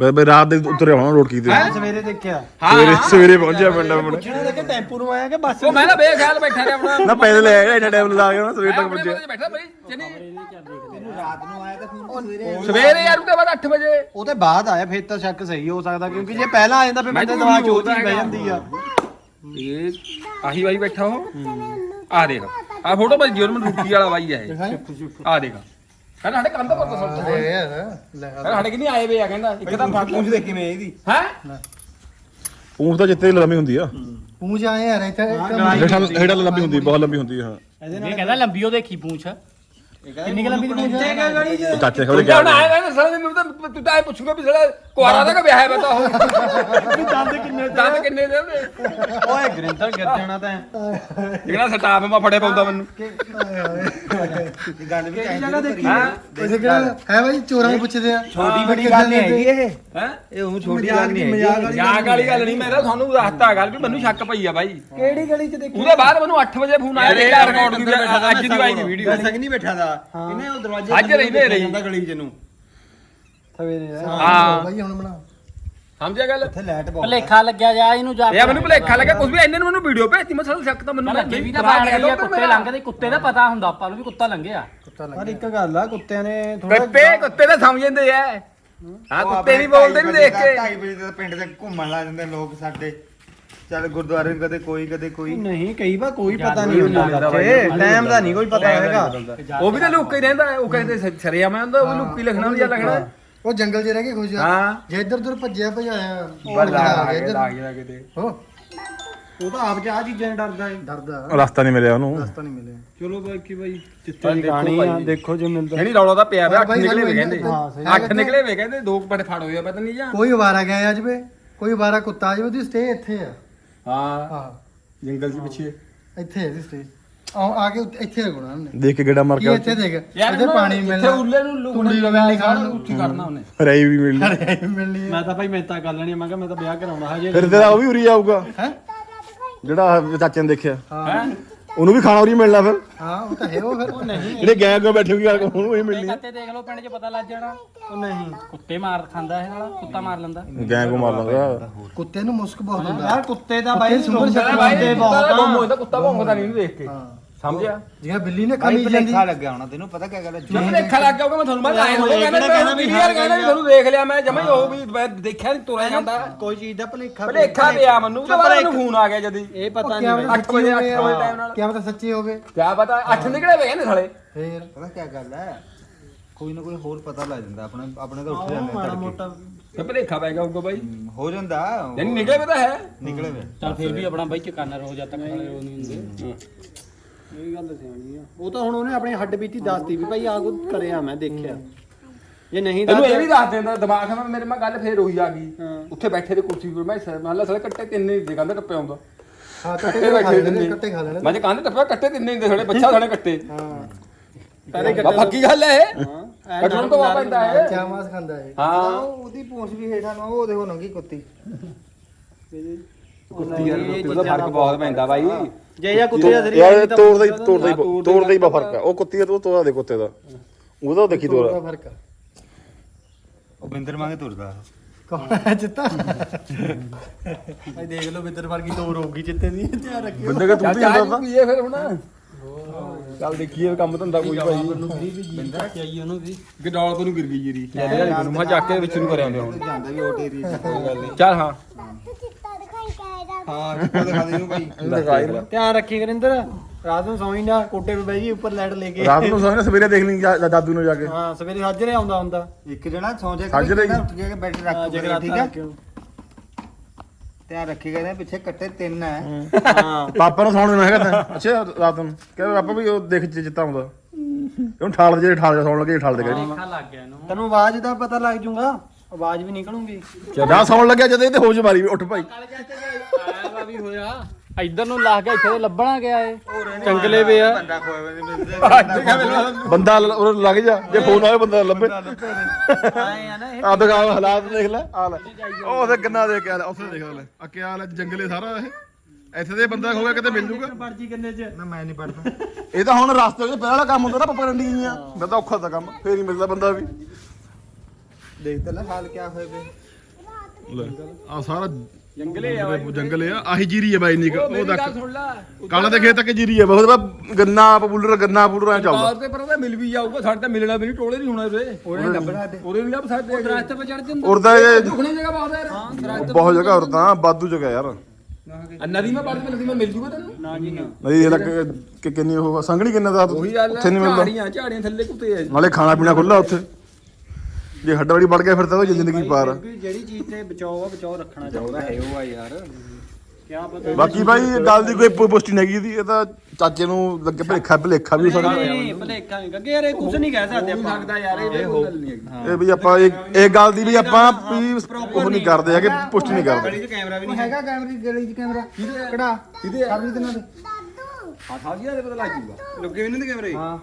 ਬਈ ਬਈ ਰਾਤ ਦੇ ਉਤਰੇ ਆਉਣਾ ਰੋਡ ਕੀ ਤੇ ਸਵੇਰੇ ਦੇਖਿਆ। ਸਵੇਰੇ ਸਵੇਰੇ ਪਹੁੰਚਿਆ ਪਿੰਡ ਆਪਣੇ। ਪੁੱਛਣਾ ਲੱਗੇ ਟੈਂਪੂ ਨੂੰ ਆਇਆ ਕਿ ਬੱਸ ਉਹ ਮੈਂ ਤਾਂ ਬੇਖਿਆਲ ਬੈਠਾ ਰਿਹਾ ਆਪਣਾ। ਨਾ ਪੈਦਲ ਆਇਆ ਇੰਨਾ ਟਾਈਮ ਲਾ ਗਿਆ ਨਾ ਸਵੇਰ ਤੱਕ ਪਹੁੰਚਿਆ। ਬੈਠਾ ਬਈ ਜਨੀ ਰਾਤ ਨੂੰ ਆਇਆ ਤਾਂ ਫੋਨ ਸਵੇਰੇ ਸਵੇਰੇ ਯਾਰ ਉਹਦੇ ਬਾਅਦ 8 ਵਜੇ। ਉਹਦੇ ਬਾਅਦ ਆਇਆ ਫਿਰ ਤਾਂ ਸ਼ੱਕ ਸਹੀ ਹੋ ਸਕਦਾ ਕਿਉਂਕਿ ਜੇ ਪਹਿਲਾਂ ਆ ਜਾਂਦਾ ਫਿਰ ਮੈਂ ਬੰਦੇ ਤਾਂ ਦਵਾ ਚੋਤੀ ਉਹਦਾ ਬਹਿ। ਜਾਂਦੀ ਆ। ਇਹ ਆਹੀ ਬਾਈ ਬੈਠਾ ਉਹ। ਆ ਦੇਖ ਆ ਫੋਟੋ ਭਾਈ ਨੂੰ ਰੁੜਕੀ ਵਾਲਾ ਬਾਈ ਆ ਇਹ। ਆ ਦੇਖ। ਕਹਿੰਦਾ ਸਾਡੇ ਕੰਧ ਪਰ ਤਾਂ ਸਭ ਤੋਂ ਯਾਰ ਲੈ ਕਹਿੰਦਾ ਸਾਡੇ ਕਿੰਨੇ ਆਏ ਵੇ ਆ ਕਹਿੰਦਾ ਇੱਕ ਤਾਂ ਫੜ ਪੂੰਛ ਦੇਖ ਕਿਵੇਂ ਇਹਦੀ। ਹੈ? ਪੂੰਛ ਤਾਂ ਜਿੱਤੇ ਲੰਮੀ ਹੁੰਦੀ ਆ। ਪੂੰਝ ਆਏ ਯਾਰ ਇੱਥੇ ਹੇਠਾਂ ਹੇਠਾਂ ਲੰਮੀ ਹੁੰਦੀ ਬਹੁਤ ਲੰਮੀ ਹੁੰਦੀ ਆ ਹਾਂ। ਇਹ ਕਹਿੰਦਾ ਲੰਬੀ ਉਹ ਦੇਖੀ ਪੂੰਛ। ਕਿੰਨੀ ਕੁ ਲੰਬੀ ਦੀ ਪੂੰਛ ਉਹ ਚਾਚੇ ਖਬਰ ਕਿਆ ਹੁਣ ਆਇਆ ਕਹਿੰਦਾ ਸਾਲੇ ਮੈਨੂੰ ਤਾਂ ਤੂੰ ਤਾਂ ਇਹ ਪੁੱਛੂਗਾ ਵੀ ਸਾਲਾ ਕੁਆਰਾ ਦਾ ਕਿ ਵਿਆਹ ਹੈ ਬਤਾ ਉਹ। ਦੰਦ ਕਿੰਨੇ ਦੰਦ ਕਿੰਨੇ ਦੇ ਓਏ ਗ੍ਰਿੰਦਰ ਗਿਰ ਜਾਣਾ ਤਾਂ। ਜਿਹੜਾ ਸਟਾਫ ਮਾ ਫੜੇ ਪਾਉਂਦਾ ਮੈਨੂੰ। ਗੱਲ ਵੀ ਚਾਹੀਦੀ ਹਾਂ? ਵੈਸੇ ਕਿਹੜਾ ਹੈ ਬਾਈ? ਚੋਰਾਂ ਨੂੰ ਪੁੱਛਦੇ ਆ। ਛੋਟੀ ਬੜੀ ਗੱਲ ਨਹੀਂ ਹੈਗੀ ਇਹ। ਹੈ? ਇਹ ਉਹ ਛੋਟੀ ਗੱਲ ਨਹੀਂ ਹੈਗੀ। ਯਾਕ ਵਾਲੀ ਗੱਲ ਨਹੀਂ ਮੈਂ ਤਾਂ ਤੁਹਾਨੂੰ ਦੱਸਤਾ ਗੱਲ ਵੀ ਮੈਨੂੰ ਸ਼ੱਕ ਪਈ ਆ ਬਾਈ। ਕਿਹੜੀ ਗਲੀ 'ਚ ਦੇਖੀ? ਉਹਦੇ ਬਾਅਦ ਮੈਨੂੰ 8 ਵਜੇ ਫੋਨ ਆਇਆ ਦੇਖ ਰਿਕਾਰਡ ਦੀ ਅੱਜ ਦੀ ਆਈ ਦੀ ਵੀਡੀਓ ਵੈਸੇ ਨਹੀਂ ਬੈਠਾ ਦਾ। ਇਹਨੇ ਉਹ ਦਰਵਾਜ਼ੇ ਅੱਜ ਰਹਿੰਦੇ ਰਹੀ। ਜਾਂਦਾ ਗਲੀ ਚ ਨੂੰ ਸਵੇਰੇ ਹਾਂ। ਬਾਈ ਹੁਣ ਬਣਾ। ਸਮਝਿਆ ਗੱਲ? ਇੱਥੇ ਲਾਈਟ ਬਹੁਤ ਭਲੇਖਾ ਲੱਗਿਆ ਜਾ ਇਹਨੂੰ ਜਾ ਇਹ ਮੈਨੂੰ ਭੁਲੇਖਾ ਲੱਗਾ ਕੁਝ ਵੀ ਇੰਨੇ ਨੂੰ ਮੈਨੂੰ ਵੀਡੀਓ ਭੇਜਤੀ ਮੈਂ ਸਾਲਾ ਸ਼ੱਕ ਤਾਂ ਮੈਨੂੰ ਲੱਗੀ ਵੀ ਤਾਂ ਬਾਹਰ ਗਿਆ ਕੁੱਤੇ ਲੰਘਦੇ ਕੁੱਤੇ ਦਾ ਪਤਾ ਹੁੰਦਾ ਆਪਾਂ ਨੂੰ ਵੀ ਕੁੱਤਾ ਲੰਘਿਆ। ਕੁੱਤਾ ਪਰ ਇੱਕ ਗੱਲ ਆ ਕੁੱਤਿਆਂ ਨੇ ਕੁੱਤੇ ਕੁੱਤੇ ਤਾਂ ਸਮਝ ਜਾਂਦੇ ਆ। ਹਾਂ। ਕੁੱਤੇ ਨਹੀਂ ਬੋਲਦੇ ਨਹੀਂ ਦੇਖ ਕੇ। 2:30 ਵਜੇ ਤੱਕ ਪਿੰਡ ਦੇ ਘੁੰਮਣ ਲੱਗ ਜਾਂਦੇ ਲੋਕ ਸਾਡੇ। ਚੱਲ ਗੁਰਦੁਆਰੇ ਨੂੰ ਕਦੇ ਕੋਈ ਕਦੇ ਕੋਈ। ਨਹੀਂ ਕਈ ਵਾਰ ਕੋਈ ਪਤਾ ਨਹੀਂ ਹੁੰਦਾ ਟਾਈਮ ਦਾ ਨਹੀਂ ਕੋਈ ਪਤਾ ਹੈਗਾ। ਉਹ ਵੀ ਤਾਂ ਲੁੱਕ ਹੀ ਰਹਿੰਦਾ ਹੈ, ਉਹ ਕਹਿੰਦੇ ਸਰਿਆ ਮੈਂ ਹੁੰਦਾ ਉਹ ਲੁੱਕ ਹੀ ਲਿਖਣਾ ਹੁੰਦਾ ਜਾਂ ਲਿਖਣਾ ਉਹ ਜੰਗਲ 'ਚ ਰਹਿ ਕੇ ਖੁਸ਼ ਆ। ਹਾਂ। ਜੇ ਇੱਧਰ ਉੱਧਰ ਭੱਜਿਆ ਭਜਾਇਆ ਬੜਾ ਆ ਗਿਆ ਲੱਗ ਗਿਆ ਕਿਤੇ ਹੋ। ਉਹ ਤਾਂ ਆਪ ਚ ਆ ਚੀਜ਼ਾਂ ਡਰਦਾ ਹੈ। ਡਰਦਾ। ਰਸਤਾ ਨਹੀਂ ਮਿਲਿਆ ਉਹਨੂੰ। ਰਸਤਾ ਨਹੀਂ ਮਿਲਿਆ। ਚਲੋ ਬਾਕੀ ਬਾਈ ਚਿੱਤੇ ਦੀ ਆ ਦੇਖੋ ਜੇ ਮਿਲਦਾ। ਨਹੀਂ ਰੌਲਾ ਤਾਂ ਪਿਆ ਵੇ ਬਾਈ, ਨਿਕਲੇ ਵੇ ਕਹਿੰਦੇ। ਅੱਠ ਨਿਕਲੇ ਵੇ ਕਹਿੰਦੇ ਦੋ ਬੜੇ ਫੜ ਹੋਏ ਆ ਪਤਾ ਨਹੀਂ ਜਾਂ। ਕੋਈ ਵਾਰਾ ਗਿਆ ਆ ਜਵੇ ਕੋਈ ਵਾਰਾ ਕੁੱਤਾ ਆ ਜਵੇ ਉਹਦੀ ਸਟੇ ਇੱਥੇ ਆ। ਹਾਂ। ਹਾਂ। ਜੰਗਲ ਦੇ ਪਿੱਛੇ। ਇੱਥੇ ਇਹਦੀ ਸਟੇ ਆ ਆ ਕੇ ਉੱਤੇ- ਇੱਥੇ ਰਗਣਾ ਉਹਨੇ। ਦੇਖ ਕੇ ਗੇੜਾ ਮਾਰ ਕੀ ਕੇ ਇੱਥੇ ਦੇਖ। ਯਾਰ ਇੱਥੇ ਪਾਣੀ ਮਿਲਣਾ। ਇੱਥੇ ਉਰਲੇ ਨੂੰ ਲੁਕਣ ਦੀ ਮਿਲਣੀ ਖਾਣ ਉੱਚੀ ਕਰਨਾ ਉਹਨੇ। ਰਹੀ ਵੀ ਮਿਲਣੀ। ਮਿਲਣੀ ਹੈ। ਮੈਂ ਤਾਂ ਭਾਈ ਮੈਂ ਤਾਂ ਕਰ ਲੈਣੀ ਮੈਂ ਕਿਹਾ ਮੈਂ ਤਾਂ ਵਿਆਹ ਕਰਾਉਣਾ ਹਜੇ। ਫਿਰ ਤੇਰਾ ਉਹ ਵੀ ਉਰੀ ਆਊਗਾ। ਹੈ? ਜਿਹੜਾ ਚਾਚੇ ਨੇ ਦੇਖਿਆ। ਹਾਂ? ਉਹਨੂੰ ਵੀ ਖਾਣਾ ਉਰੀ ਮਿਲਣਾ ਫਿਰ। ਹਾਂ ਉਹ ਤਾਂ ਹੈ ਉਹ ਫਿਰ। ਉਹ ਨਹੀਂ। ਜਿਹੜੇ ਗੈਂ ਅੱਗੇ ਬੈਠੇ ਹੋਗੇ ਉਹਨੂੰ ਹੀ ਮਿਲਣੀ ਕੁੱਤੇ ਦੇਖ ਲਓ ਪਿੰਡ 'ਚ ਪਤਾ ਲੱਗ ਜਾਣਾ। ਉਹ ਨਹੀਂ। ਕੁੱਤੇ ਮਾਰ ਖਾਂਦਾ ਇਹ ਸਾਲਾ ਕੁੱਤਾ ਮਾਰ ਲੈਂਦਾ। ਗੈਂ ਕੋ ਮਾਰ ਲਾਂਗਾ ਕੁੱਤੇ ਨੂੰ ਮੁਸਕ ਬਹੁਤ ਹੁੰਦਾ। ਯਾਰ ਕੁੱਤੇ ਦਾ ਕੁੱਤੇ ਬਾਈ ਸੁੰਗੜ ਸੁੰਗੜ ਸਕਦੇ ਬਾਈ ਕੁੱਤਾ ਬੰਮੋ ਇਹਦਾ ਕੁੱਤਾ ਭੌਂਕਦਾ ਨਹੀਂ ਦੇਖ ਕੇ। ਹਾਂ। ਸਮਝਿਆ? ਜਿਹੜਾ ਬਿੱਲੀ ਨੇ ਭਾਈ ਖਮੀ ਜਾਂਦੀ। ਭਲੇਖਾ ਲੱਗਿਆ ਹੋਣਾ ਤੈਨੂੰ ਪਤਾ ਕੀ ਗੱਲ ਹੈ? ਜਦ ਦੇਖਾ ਲੱਗ ਗਿਆ ਮੈਂ ਤੁਹਾਨੂੰ ਮੈਂ ਆਇਆ ਹੋਇਆ ਕਹਿੰਦਾ ਵੀ ਯਾਰ ਕਹਿੰਦਾ ਵੀ ਤੁਹਾਨੂੰ ਦੇਖ ਲਿਆ ਮੈਂ ਜਮਾ ਹੀ ਉਹ ਵੀ ਮੈਂ ਦੇਖਿਆ ਨਹੀਂ ਤੁਰਿਆ ਜਾਂਦਾ। ਕੋਈ ਚੀਜ਼ ਦਾ ਭਲੇਖਾ ਭਲੇਖਾ ਪਿਆ ਮੈਨੂੰ ਉਹਦੇ ਬਾਅਦ ਮੈਨੂੰ ਫੋਨ ਆ ਗਿਆ ਜਦੀ। ਇਹ ਉਹ ਪਤਾ ਕਿਆ ਨਹੀਂ ਪਤਾ ਅੱਠ ਵਜੇ, ਅੱਠ ਵਜੇ time ਨਾਲ। ਕਿਆ ਪਤਾ ਸੱਚੀ ਹੋਵੇ। ਕਿਆ ਪਤਾ ਅੱਠ ਨਿਕਲੇ ਵੇ ਨੇ ਸਾਲੇ। ਫੇਰ। ਪਤਾ ਕੀ ਗੱਲ ਹੈ? ਕੋਈ ਨਾ ਕੋਈ ਹੋਰ ਪਤਾ ਲੱਗ ਜਾਂਦਾ ਆਪਣੇ ਆਪਣੇ ਤਾਂ ਉੱਠ ਜਾਂਦੇ ਮਾੜਾ ਮੋਟਾ ਤੇ ਭਲੇਖਾ ਪੈ ਗਿਆ ਹੋਊਗਾ ਬਾਈ। ਹੋ ਜਾਂਦਾ। ਯਾਨੀ ਨਿਕਲੇ ਵੇ ਤਾਂ ਹੈ। ਨਿਕਲੇ ਵੇ ਚੱਲ ਫਿਰ ਵੀ ਆਪਣਾ ਬਾਈ ਚਕਾਨਾ ਰੋ ਜਾ ਤੱਕ ਵਾਲੇ ਉਹ ਨਹੀਂ ਹੁੰਦੇ। ਇਹ ਗੱਲ ਸਿਆਣੀ ਆ। ਉਹ ਤਾਂ ਹੁਣ ਉਹਨੇ ਆਪਣੀ ਹੱਡ ਬੀਤੀ ਦੱਸਤੀ ਵੀ ਭਾਈ ਆ ਕੁਝ ਕਰਿਆ ਮੈਂ ਦੇਖਿਆ। ਜੇ ਨਹੀਂ ਤੈਨੂੰ ਇਹ ਵੀ ਦੱਸ ਦਿੰਦਾ ਦਿਮਾਗ ਨਾਲ ਮੇਰੇ ਮੈਂ ਗੱਲ ਫੇਰ ਉਹੀ ਆ ਗਈ। ਹਾਂ। ਉੱਥੇ ਬੈਠੇ ਤੇ ਕੁਰਸੀ ਕੋਲ ਮੈਂ ਮੰਨ ਲਾ ਸਾਲੇ ਕੱਟੇ ਤਿੰਨੇ ਦੇ ਕੰਧ ਟੱਪੇ ਆਉਂਦਾ। ਹਾਂ ਕੱਟੇ ਖਾ ਲੈਣੇ ਕੱਟੇ ਖਾ ਲੈਣੇ। ਮੈਂ ਜੇ ਕੰਧ ਟੱਪਿਆ ਕੱਟੇ ਤਿੰਨੇ ਦੇ ਸਾਲੇ ਬੱਚਾ ਸਾਲੇ ਕੱਟੇ। ਹਾਂ। ਬਾ ਪੱਕੀ ਗੱਲ ਹੈ ਇਹ। ਹਾਂ ਕੱਟਣ ਤੋਂ ਆ ਪੈਂਦਾ ਹੈ ਕਿਆ ਮਾਸ ਖਾਂਦਾ ਹੈ ਹਾਂ। ਉਹਦੀ ਪੂੰਛ ਵੀ ਹੇਠਾਂ ਨੂੰ ਉਹ ਦੇਖੋ ਨੰਗੀ ਕੁੱਤੀ। ਕੁੱਤੀ ਯਾਰ ਕੁੱਤੀ ਦਾ ਫ਼ਰਕ ਬਹੁਤ ਪੈਂਦਾ ਬਾਈ। ਜੇ ਜਾਂ ਕੁੱਤੇ ਦਾ ਯਾਰ ਇਹ ਤੋੜਦਾ ਹੀ ਤੋੜਦਾ ਹੀ ਤੋੜਦਾ ਹੀ ਬਾ ਫ਼ਰਕ ਆ। ਉਹ ਕੁੱਤੀ ਦਾ ਤੂੰ ਤੋੜਾ ਦੇ ਕੁੱਤੇ ਦਾ। ਉਹਦਾ ਦੇਖੀ ਤੋੜ। ਫ਼ਰਕ ਆ। ਉਹ ਬਿੰਦਰ ਵਾਂਗੇ ਤੁਰਦਾ ਕੌਣ ਹੈ ਚਿੱਤਾ? ਭਾਈ ਦੇਖ ਲਓ ਬਿੱਦਰ ਵਰਗੀ ਤੋਰ ਹੋਊਗੀ ਚਿੱਤੇ ਦੀ। ਧਿਆਨ ਰੱਖਿਓ। ਬੰਦੇ ਕਾ ਤੂੰ ਵੀ ਚਾਹ ਹੁੰਦਾ ਪੀਏ ਫਿਰ ਹੁਣ। ਚੱਲ ਦੇਖੀਏ ਕੰਮ ਧੰਦਾ ਕੋਈ ਭਾਈ। ਬਿੰਦਰ ਚਾਹੀਏ ਉਹਨੂੰ ਵੀ। ਗਡੌਲ ਤੋਂ ਨੂੰ ਗਿਰ ਗਈ ਜੀਰੀ ਲੈ ਲੈ ਮੈਨੂੰ ਮੈਂ ਚੱਕ ਕੇ ਵਿੱਚ ਨੂੰ ਕਰਿਆ ਹੁੰਦੇ ਹੁਣ ਜਾਂਦਾ ਵੀ ਓਟੇ ਨਹੀਂ ਚੱਲ ਹਾਂ। ਹਾਂ ਦਿਖਾ ਦੇ ਇਹਨੂੰ ਭਾਈ। ਦਿਖਾਈ ਲੈ। ਧਿਆਨ ਰੱਖੀ ਕਰਿੰਦਰ ਰਾਤ ਨੂੰ ਸੌਂ ਹੀ ਨਾ ਕੋਟੇ 'ਤੇ ਬਹਿ ਜੀ ਉੱਪਰ ਲਾਈਟ ਲੈ ਕੇ। ਰਾਤ ਨੂੰ ਸੋਹਣੇ ਸਵੇਰੇ ਦੇਖ ਲਈ ਜਾ- ਦਾਦੂ ਨੂੰ ਜਾ ਕੇ। ਹਾਂ ਸਵੇਰੇ ਸਾਜਰੇ ਆਉਂਦਾ ਹੁੰਦਾ ਇੱਕ ਜਣਾ ਸੌਂ ਜਾ ਸੱਜ ਰਹੀ। ਉੱਠ ਕੇ ਬੈਠ ਹਾਂ, ਰੱਖ ਜਗਰਾਤਾ ਠੀਕ ਹੈ। ਧਿਆਨ ਰੱਖੀ ਕਹਿੰਦੇ ਪਿੱਛੇ ਕੱਟੇ ਤਿੰਨ ਹੈ। ਹਾਂ। ਪਾਪਾ ਨੂੰ ਸੌਣ ਦੇਣਾ ਹੈਗਾ ਤੈਂ ਅੱਛਾ ਰਾਤ ਨੂੰ। ਕਹਿੰਦਾ ਪਾਪਾ ਵੀ ਉਹ ਦੇਖ ਚ ਜਿੱਤਾ ਹੁੰਦਾ। ਉਹਨੂੰ ਠਾਲ ਜੇ ਠਾਲ ਜਾ ਸੌਣ ਲੱਗੇ ਠਾਲ ਦੇ ਕਹਿੰਦੀ ਦੇਖਾ ਲੱਗ ਗਿਆ ਇਹਨੂੰ। ਤੈਨੂੰ ਆਵਾਜ਼ ਦਾ ਪਤਾ ਲੱਗ ਜੂਗਾ। ਆਵਾਜ਼ ਵੀ ਨਿਕਲੂਗੀ। ਜਾਂ ਸੌਣ ਲੱਗਿਆ ਜਦ ਇਹ ਤੇ ਹੋਸ਼ ਮਾਰੀ ਵੀ ਉੱਠ ਭਾਈ। ਆਇਆ ਵਾ ਵੀ ਹੋਇਆ। ਇੱਧਰ ਨੂੰ ਲਾ ਕੇ ਇੱਥੇ ਲੱਭਣਾ ਗਿਆ ਏ ਚੰਗਲੇ ਵੇ ਆ। ਬੰਦਾ ਖੋਇਆ ਬੰਦਾ ਲ- ਲੱਗ ਜਾ। ਜੇ ਫੋਨ ਆਵੇ ਬੰਦਾ ਲੱਭੇ। ਆਏ ਆ ਨਾ ਇਹ। ਆ ਦਿਖਾ ਹਾਲਾਤ ਦੇਖ ਲੈ ਆ ਲੈ। ਉਹ ਤੇ ਕਿੰਨਾ ਦੇ ਕੇ ਆ ਲੈ ਉੱਥੇ ਦੇਖ ਲੈ। ਆ ਕੀ ਹਾਲ ਹੈ ਜੰਗਲੇ ਸਾਰਾ ਇਹ। ਇੱਥੇ ਦੇ ਬੰਦਾ ਗਿਆ ਕਿਤੇ ਮਿਲ ਜੂਗਾ। ਪਰਚੀ ਕਿੰਨੇ ਚ। ਨਾ ਮੈਂ ਨਹੀਂ ਪੜਦਾ ਇਹ ਤਾਂ ਹੁਣ ਰਸਤੇ ਵਿੱਚ ਪਹਿਲਾਂ ਵਾਲਾ ਕੰਮ ਹੁੰਦਾ ਨਾ ਪਪਾ ਰੰਡੀ ਗਈਆਂ ਮੈਂ ਤਾਂ ਔਖਾ ਤਾਂ ਕੰਮ ਫੇਰ ਹੀ ਮਿਲਦਾ ਬੰਦਾ ਵੀ। ਦੇਖ ਤਾਂ ਲੈ ਹਾਲ ਕਿਆ ਹੋਏ ਵੇ। ਆ ਸਾਰਾ ਜੰਗਲੇ ਆ ਜੰਗਲ ਆ ਆਹੀ ਜੀਰੀ ਹੈ ਬਾਈ ਨਿਕ ਉਹ ਮੇਰੀ ਗੱਲ ਤੱਕ ਸੁਣ ਲੈ। ਕਾਲਾ ਦੇ ਖੇਤ ਤੱਕ ਜੀਰੀ ਹੈ ਬਹੁਤ ਬਾ ਗੰਨਾ ਪਪੂਲਰ ਗੰਨਾ ਪੂਲਰ ਐ ਚੱਲਦਾ। ਤੌਰ ਤੇ ਪਰ ਉਹਦਾ ਮਿਲ ਵੀ ਜਾਊਗਾ ਸਾਡੇ ਤਾਂ ਮਿਲਣਾ ਵੀ ਨਹੀਂ ਟੋਲੇ ਨਹੀਂ ਹੋਣਾ ਉਰੇ ਉਹਨੇ ਲੱਭਣਾ ਤੇ। ਉਰੇ ਨਹੀਂ ਲੱਭ ਸਕਦੇ ਦਰਖਤ 'ਤੇ ਚੜ ਜਾਂਦਾ। ਉਰਦਾ ਇਹ ਦੁਖਣੀ ਜਗ੍ਹਾ ਬਹੁਤ ਹੈ ਯਾਰ ਬਹੁਤ ਜਗ੍ਹਾ ਉਰਦਾ ਬਾਦੂ ਜਗ੍ਹਾ ਯਾਰ। ਨਦੀ ਮੈਂ ਪੜਦੀ ਨਦੀ ਮੈਂ ਮਿਲ ਜੂਗਾ ਤੈਨੂੰ। ਨਾ ਜੀ ਨਾ। ਨਹੀਂ ਇਹ ਲੱਗ ਕਿ ਕਿੰਨੀ ਉਹ ਸੰਗਣੀ ਕਿੰਨਾ ਦਾ ਉੱਥੇ ਨਹੀਂ ਮਿਲਦਾ। ਝਾੜੀਆਂ ਝਾੜੀਆਂ ਥੱਲੇ ਕੁੱਤੇ ਆ। ਨਾਲੇ ਖਾਣਾ ਪੀਣਾ ਖੁੱਲਾ ਉੱਥੇ। ਜੇ ਹੱਡਵਾੜੀ ਵੜ ਗਿਆ ਫਿਰ ਤਾਂ ਉਹ ਜ਼ਿੰਦਗੀ ਪਾਰ ਆ। ਵੀ ਜਿਹੜੀ ਚੀਜ਼ ਤੇ ਬਚਾਓ ਆ ਬਚਾਓ ਰੱਖਣਾ ਚਾਹੀਦਾ। ਹੈ ਉਹ ਆ ਯਾਰ। ਕੀ ਪਤਾ ਬਾਕੀ ਭਾਈ ਇਹ ਗੱਲ ਦੀ ਕੋਈ ਪੁ- ਪੁਸ਼ਟੀ ਨਹੀਂ ਹੈਗੀ ਇਹਦੀ। ਇਹ ਤਾਂ ਚਾਚੇ ਨੂੰ ਲੱਗੇ ਭਲੇਖਾ ਭਲੇਖਾ ਵੀ ਹੋ ਸਕਦਾ ਨਹੀਂ ਭਲੇਖਾ ਨਹੀਂ। ਅੱਗੇ ਯਾਰ ਇਹ ਕੁਝ ਨਹੀਂ ਕਹਿ ਸਕਦੇ ਹੋ ਆਪਾਂ। ਸਕਦਾ ਯਾਰ ਇਹ ਕੋਈ ਗੱਲ ਨਹੀਂ ਹੈਗੀ। ਇਹ ਵੀ ਆਪਾਂ ਇਹ ਇਹ ਗੱਲ ਦੀ ਵੀ ਆਪਾਂ ਵੀ ਉਹ ਨਹੀਂ ਕਰਦੇ ਹੈਗੇ ਪੁਸ਼ਟੀ ਨਹੀਂ ਕਰਦੇ। ਗਲੀ 'ਚ ਕੈਮਰਾ ਵੀ ਨਹੀਂ ਹੈਗਾ ਕੈਮਰੇ ਗਲੀ 'ਚ ਕੈਮਰਾ। ਕਿਹੜਾ ਕਿਹਦੇ ਸਰਵਿਸ ਦਿਨਾਂ ਦੇ ਦਾਦੂ ਆ ਸਾਜੀਆਂ ਦੇ ਪਤਾ ਲੱਗ ਜੂਗਾ। ਲੱਗੇ ਵੀ ਨਹੀਂ ਤੇ ਕੈਮਰੇ? ਹਾਂ।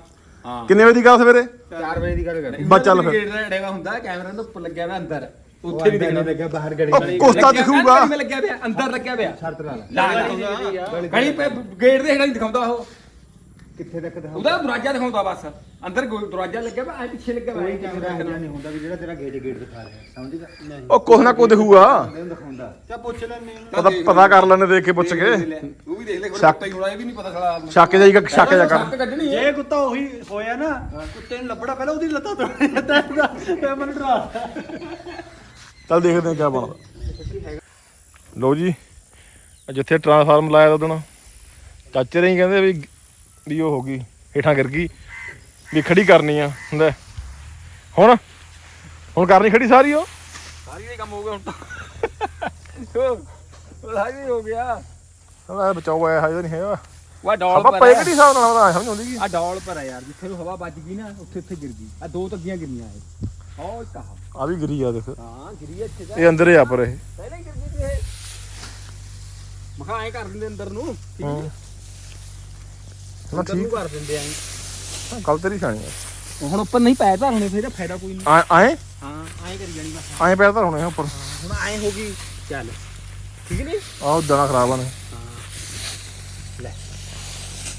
ਕਿੰਨੇ ਵਜੇ ਦੀ ਗੱਲ ਸਵੇਰੇ? 4 ਵਜੇ ਦੀ ਗੱਲ ਕਰ ਬਸ ਚੱਲ ਫਿਰ। ਗੇਟ ਦਾ ਹੁੰਦਾ ਕੈਮਰਾ ਦੇ ਉੱਪਰ ਲੱਗਿਆ ਹੋਇਆ ਅੰਦਰ। ਉੱਥੇ ਨਹੀਂ ਦਿਖਣਾ। ਲੱਗਿਆ ਬਾਹਰ ਗੜੀ ਉਹ ਕੋਸਤਾ ਦਿਖੂਗਾ। ਲੱਗਿਆ ਪਿਆ ਅੰਦਰ ਲੱਗਿਆ ਪਿਆ। ਸ਼ਰਤ ਲਾ ਲੈ ਗਲੀ ਪੇ ਗੇਟ ਦੇ ਹੇਠਾਂ ਨਹੀਂ ਦਿਖਾਉਂਦਾ ਉਹ। ਕਿੱਥੇ ਤੱਕ ਦਿਖਾਉਂਦਾ? ਉਹਦਾ ਦਰਵਾਜ਼ਾ ਦਿਖਾਉਂਦਾ ਬਸ। ਅੰਦਰ ਦਰਵਾਜ਼ਾ ਲੱਗਿਆ ਪਿਆ ਐ ਪਿੱਛੇ ਲੱਗਿਆ ਕੋਈ ਹੋਇਆ ਕੈਮਰਾ ਇਹੋ ਜਿਹਾ ਨਹੀਂ ਹੁੰਦਾ ਵੀ ਜਿਹੜਾ ਤੇਰਾ ਗੇਟ ਗੇਟ ਦਿਖਾ ਰਿਹਾ। ਸਮਝ ਗਿਆ? ਉਹ ਕੁਛ ਨਾ ਕੁਛ ਦਿਖੂਗਾ। ਦਿਖਾਉਂਦਾ। ਚਾ ਪੁੱਛ ਲੈਣੇ ਪਤਾ ਪਤਾ ਕਰ ਲੈਣੇ ਦੇਖ ਕੇ ਪੁੱਛ ਕੇ। ਉਹ ਵੀ ਦੇਖ ਲੈ ਕੋਈ ਕੁੱਤਾ ਹੀ ਹੋਣਾ ਇਹ ਵੀ ਨਹੀਂ ਪਤਾ ਸਾਲਾ ਸ਼ੱਕ ਜਾਈਗਾ ਸ਼ੱਕ ਜਾ ਕਰ। ਸ਼ੱਕ ਕੱਢਣੀ ਹੈ। ਜੇ ਕੁੱਤਾ ਉਹੀ ਹੋਇਆ ਨਾ ਕੁੱਤੇ ਨੂੰ ਲੱਭਣਾ ਪਹਿਲਾਂ ਉਹਦੀ ਲੱਤਾਂ ਤੋੜ ਜਾਂਦਾ ਤੇ ਮੈਨੂੰ ਡਰਾ ਚੱਲ ਦੇਖਦੇ ਹਾਂ ਕੀ ਬਣਦਾ। ਲੋ ਜੀ ਆਹ ਜਿੱਥੇ ਟ੍ਰਾਂਸਫਾਰਮ ਲਾਇਆ ਉਦੋਂ ਚਾਚੇ ਰਹੀ ਕਹਿੰਦੇ ਵੀ ਵੀ ਉਹ ਹੋ ਗਈ ਹੇਠਾਂ ਗਿਰ ਗਈ ਵੀ ਖੜੀ ਕਰਨੀ ਆ ਲੈ। ਹੁਣ? ਹੁਣ ਕਰਨੀ ਖੜੀ ਸਾਰੀ ਉਹ? ਸਾਰੀ ਇਹ ਕੰਮ ਹੋ ਗਿਆ ਹੁਣ ਤਾਂ। ਉਹ ਸਾਰੀ ਹੋ ਗਿਆ। ਕਹਿੰਦਾ ਬਚਾਓ ਆਇਆ ਹੈ ਨਹੀਂ ਹੈਗਾ। ਵਾ ਡੌਲ ਆਪਾਂ ਪਰ ਪਏ ਕਿਹੜੀ ਹਿਸਾਬ ਨਾਲ ਆਉਂਦਾ ਸਮਝ ਆਉਂਦੀ ਕੀ? ਆ ਡੌਲ ਪਰ ਆ ਯਾਰ ਜਿੱਥੇ ਨੂੰ ਹਵਾ ਵੱਜ ਗਈ ਨਾ ਉੱਥੇ ਉੱਥੇ ਗਿਰ ਗਈ। ਆ ਦੋ ਤੱਗੀਆਂ ਗਿਰੀਆਂ ਇਹ। ਉਹ ਇੱਕ ਆਹ। ਆ ਵੀ ਗਿਰੀ ਆ ਦੇਖ। ਹਾਂ ਗਿਰੀ ਇੱਥੇ ਦਾ ਇਹ ਅੰਦਰ ਹੀ ਆ ਪਰ ਇਹ। ਪਹਿਲਾਂ ਹੀ ਗਿਰ ਗਈ ਸੀ ਇਹ। ਮਖਾ ਐ ਕਰ ਦਿੰਦੇ ਅੰਦਰ ਨੂੰ। ਠੀਕ ਹਾਂ। ਹੈ ਨਾ ਅੰਦਰ ਨੂੰ ਠੀਕ ਕਰ ਦਿੰਦੇ ਐ ਗੱਲ ਤੇਰੀ ਛਾਣੀ ਆ। ਹੁਣ ਉੱਪਰ ਨਹੀਂ ਪੈ ਧਰਨੇ ਫਿਰ ਫਾਇਦਾ ਕੋਈ ਨਹੀਂ। ਆਏ ਆਏ? ਹਾਂ ਐਂ ਕਰੀ ਜਾਣੀ ਬਸ। ਆਏ ਪੈਰ ਤਾਂ ਹੋਣੇ ਆ ਉੱਪਰ। ਹੁਣ ਐਂ ਹੋ ਗਈ। ਚੱਲ। ਠੀਕ ਨਹੀਂ? ਆਹ ਦਾਣਾ ਖਰਾਬ ਆ ਨੇ।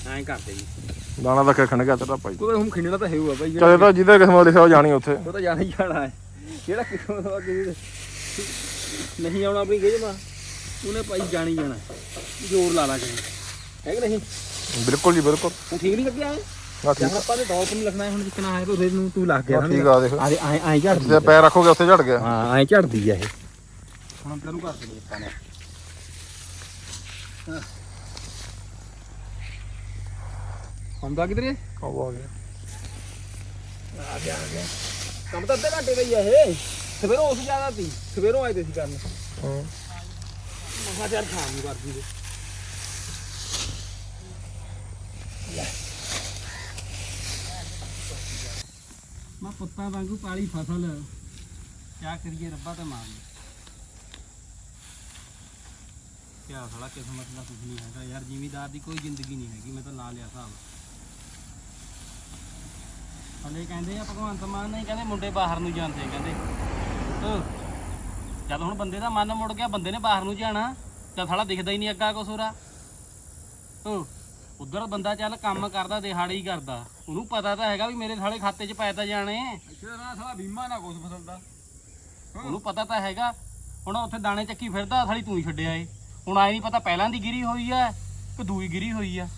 ਐਂ ਕਰਦੇ ਜੀ। ਦਾਣਾ ਤਾਂ ਖਣ ਗਿਆ ਤੇਰਾ ਭਾਈ। ਕੋਈ ਹੁਣ ਖਿੰਡਣਾ ਤਾਂ ਹੈ ਹੋਊਗਾ ਬਾਈ ਚਲੇ ਤਾਂ ਜਿਹਦੇ ਕਿਸਮਤ ਲਿਖਿਆ ਉਹ ਜਾਣੀ ਉੱਥੇ। ਉਹ ਤਾਂ ਜਾਣਾ ਹੀ ਜਾਣਾ ਹੈ। ਜਿਹੜਾ ਕਿਸਮਤ ਦਾ ਕਿਸੇ ਦੇ ਨਹੀਂ ਆਉਣਾ ਆਪਣੀ ਗੇਜਮਾ ਉਹਨੇ ਭਾਈ ਜਾਣੀ ਜਾਣਾ। ਜ਼ੋਰ ਲਾ ਲਾ ਕੇ। ਹੈ ਕਿ ਨਹੀਂ? ਬਿਲਕੁਲ ਜੀ ਬਿਲਕੁਲ। ਹੁਣ ਠੀਕ ਨਹੀਂ ਲੱਗਿਆ ਐ ਨਾ ਠੀਕ ਜਾਂ ਆਪਾਂ ਨੇ ਡੌਪ ਨੂੰ ਲਿਖਣਾ ਹੈ ਹੁਣ ਜਿੱਕਣਾ ਆਇਆ ਤੇ ਨੂੰ ਤੂੰ ਲੱਗ ਗਿਆ ਆ ਠੀਕ ਆ ਦੇਖ। ਆ ਐਂ ਐਂ ਝੜਦੀ ਜਿੱਥੇ ਪੈਰ ਰੱਖੋਗੇ ਉੱਥੇ ਝੜ ਗਿਆ। ਹਾਂ ਐਂ ਝੜਦੀ ਆ ਇਹ। ਹੁਣ ਅੰਦਰ ਨੂੰ ਕਰ ਦਿੰਦੇ ਆਪਾਂ ਨੇ। ਹੁੰਦਾ ਕਿਧਰੇ ਉਹ ਆ ਗਿਆ। ਕੰਮ ਤਾਂ ਅੱਧੇ ਘੰਟੇ ਦਾ ਹੀ ਆ ਇਹ। ਸਵੇਰੋਂ ਉਸ ਜ਼ਿਆਦਾ ਸੀ। ਸਵੇਰੋਂ ਆਏ ਤੇ ਸੀ ਕਰਨ ਹਾਂ। ਮਹਾ ਚੱਲ ਸ਼ਾਮ ਨੂੰ ਕਰਦੀ ਦੇ ਮੈਂ ਪੁੱਤਾਂ ਵਾਂਗੂ ਪਾਲੀ ਫਸਲ। ਕਿਆ ਕਰੀਏ, ਰੱਬਾ ਤੇ ਮਾਰ ਕਿਆ ਸਾਲਾ ਕਿਸਮਤ ਦਾ ਕੁਝ ਨਹੀਂ ਹੈਗਾ। ਯਾਰ ਜ਼ਿਮੀਦਾਰ ਦੀ ਕੋਈ ਜ਼ਿੰਦਗੀ ਨਹੀਂ ਹੈਗੀ, ਮੈਂ ਤਾਂ ਲਾ ਲਿਆ ਹਿਸਾਬ। ਹਲੇ ਕਹਿੰਦੇ ਆ, ਭਗਵੰਤ ਮਾਨ ਨਹੀਂ, ਕਹਿੰਦੇ ਮੁੰਡੇ ਬਾਹਰ ਨੂੰ ਜਾਂਦੇ ਕਹਿੰਦੇ। ਜਦ ਹੁਣ ਬੰਦੇ ਦਾ ਮਨ ਮੁੜ ਗਿਆ, ਬੰਦੇ ਨੇ ਬਾਹਰ ਨੂੰ ਜਾਣਾ, ਤਾਂ ਸਾਲਾ ਦਿਖਦਾ ਹੀ ਨਹੀਂ ਅੱਗਾ ਕੋਸੂਰਾ। ਹਾਂ ਉਧਰ ਬੰਦਾ ਚੱਲ ਕੰਮ ਕਰਦਾ ਦਿਹਾੜੀ ਕਰਦਾ। ਉਹਨੂੰ ਪਤਾ ਤਾਂ ਹੈਗਾ ਵੀ ਮੇਰੇ ਸਾਲੇ ਖਾਤੇ 'ਚ ਪੈ ਤਾਂ ਜਾਣੇ। ਇੱਥੇ ਨਾ ਸਾਲਾ ਬੀਮਾ ਨਾ ਕੁਛ ਫਸਲ ਦਾ ਉਹਨੂੰ ਪਤਾ ਤਾਂ ਹੈਗਾ। ਹੁਣ ਉੱਥੇ ਦਾਣੇ ਚੱਕੀ ਫਿਰਦਾ ਸਾਲੀ ਤੂੰ ਹੀ ਛੱਡਿਆ ਏ। ਹੁਣ ਆਏ ਨਹੀਂ ਪਤਾ ਪਹਿਲਾਂ ਦੀ ਗਿਰੀ ਹੋਈ ਆ ਕਿ ਦੂਈ ਗਿਰੀ ਹੋਈ ਆ।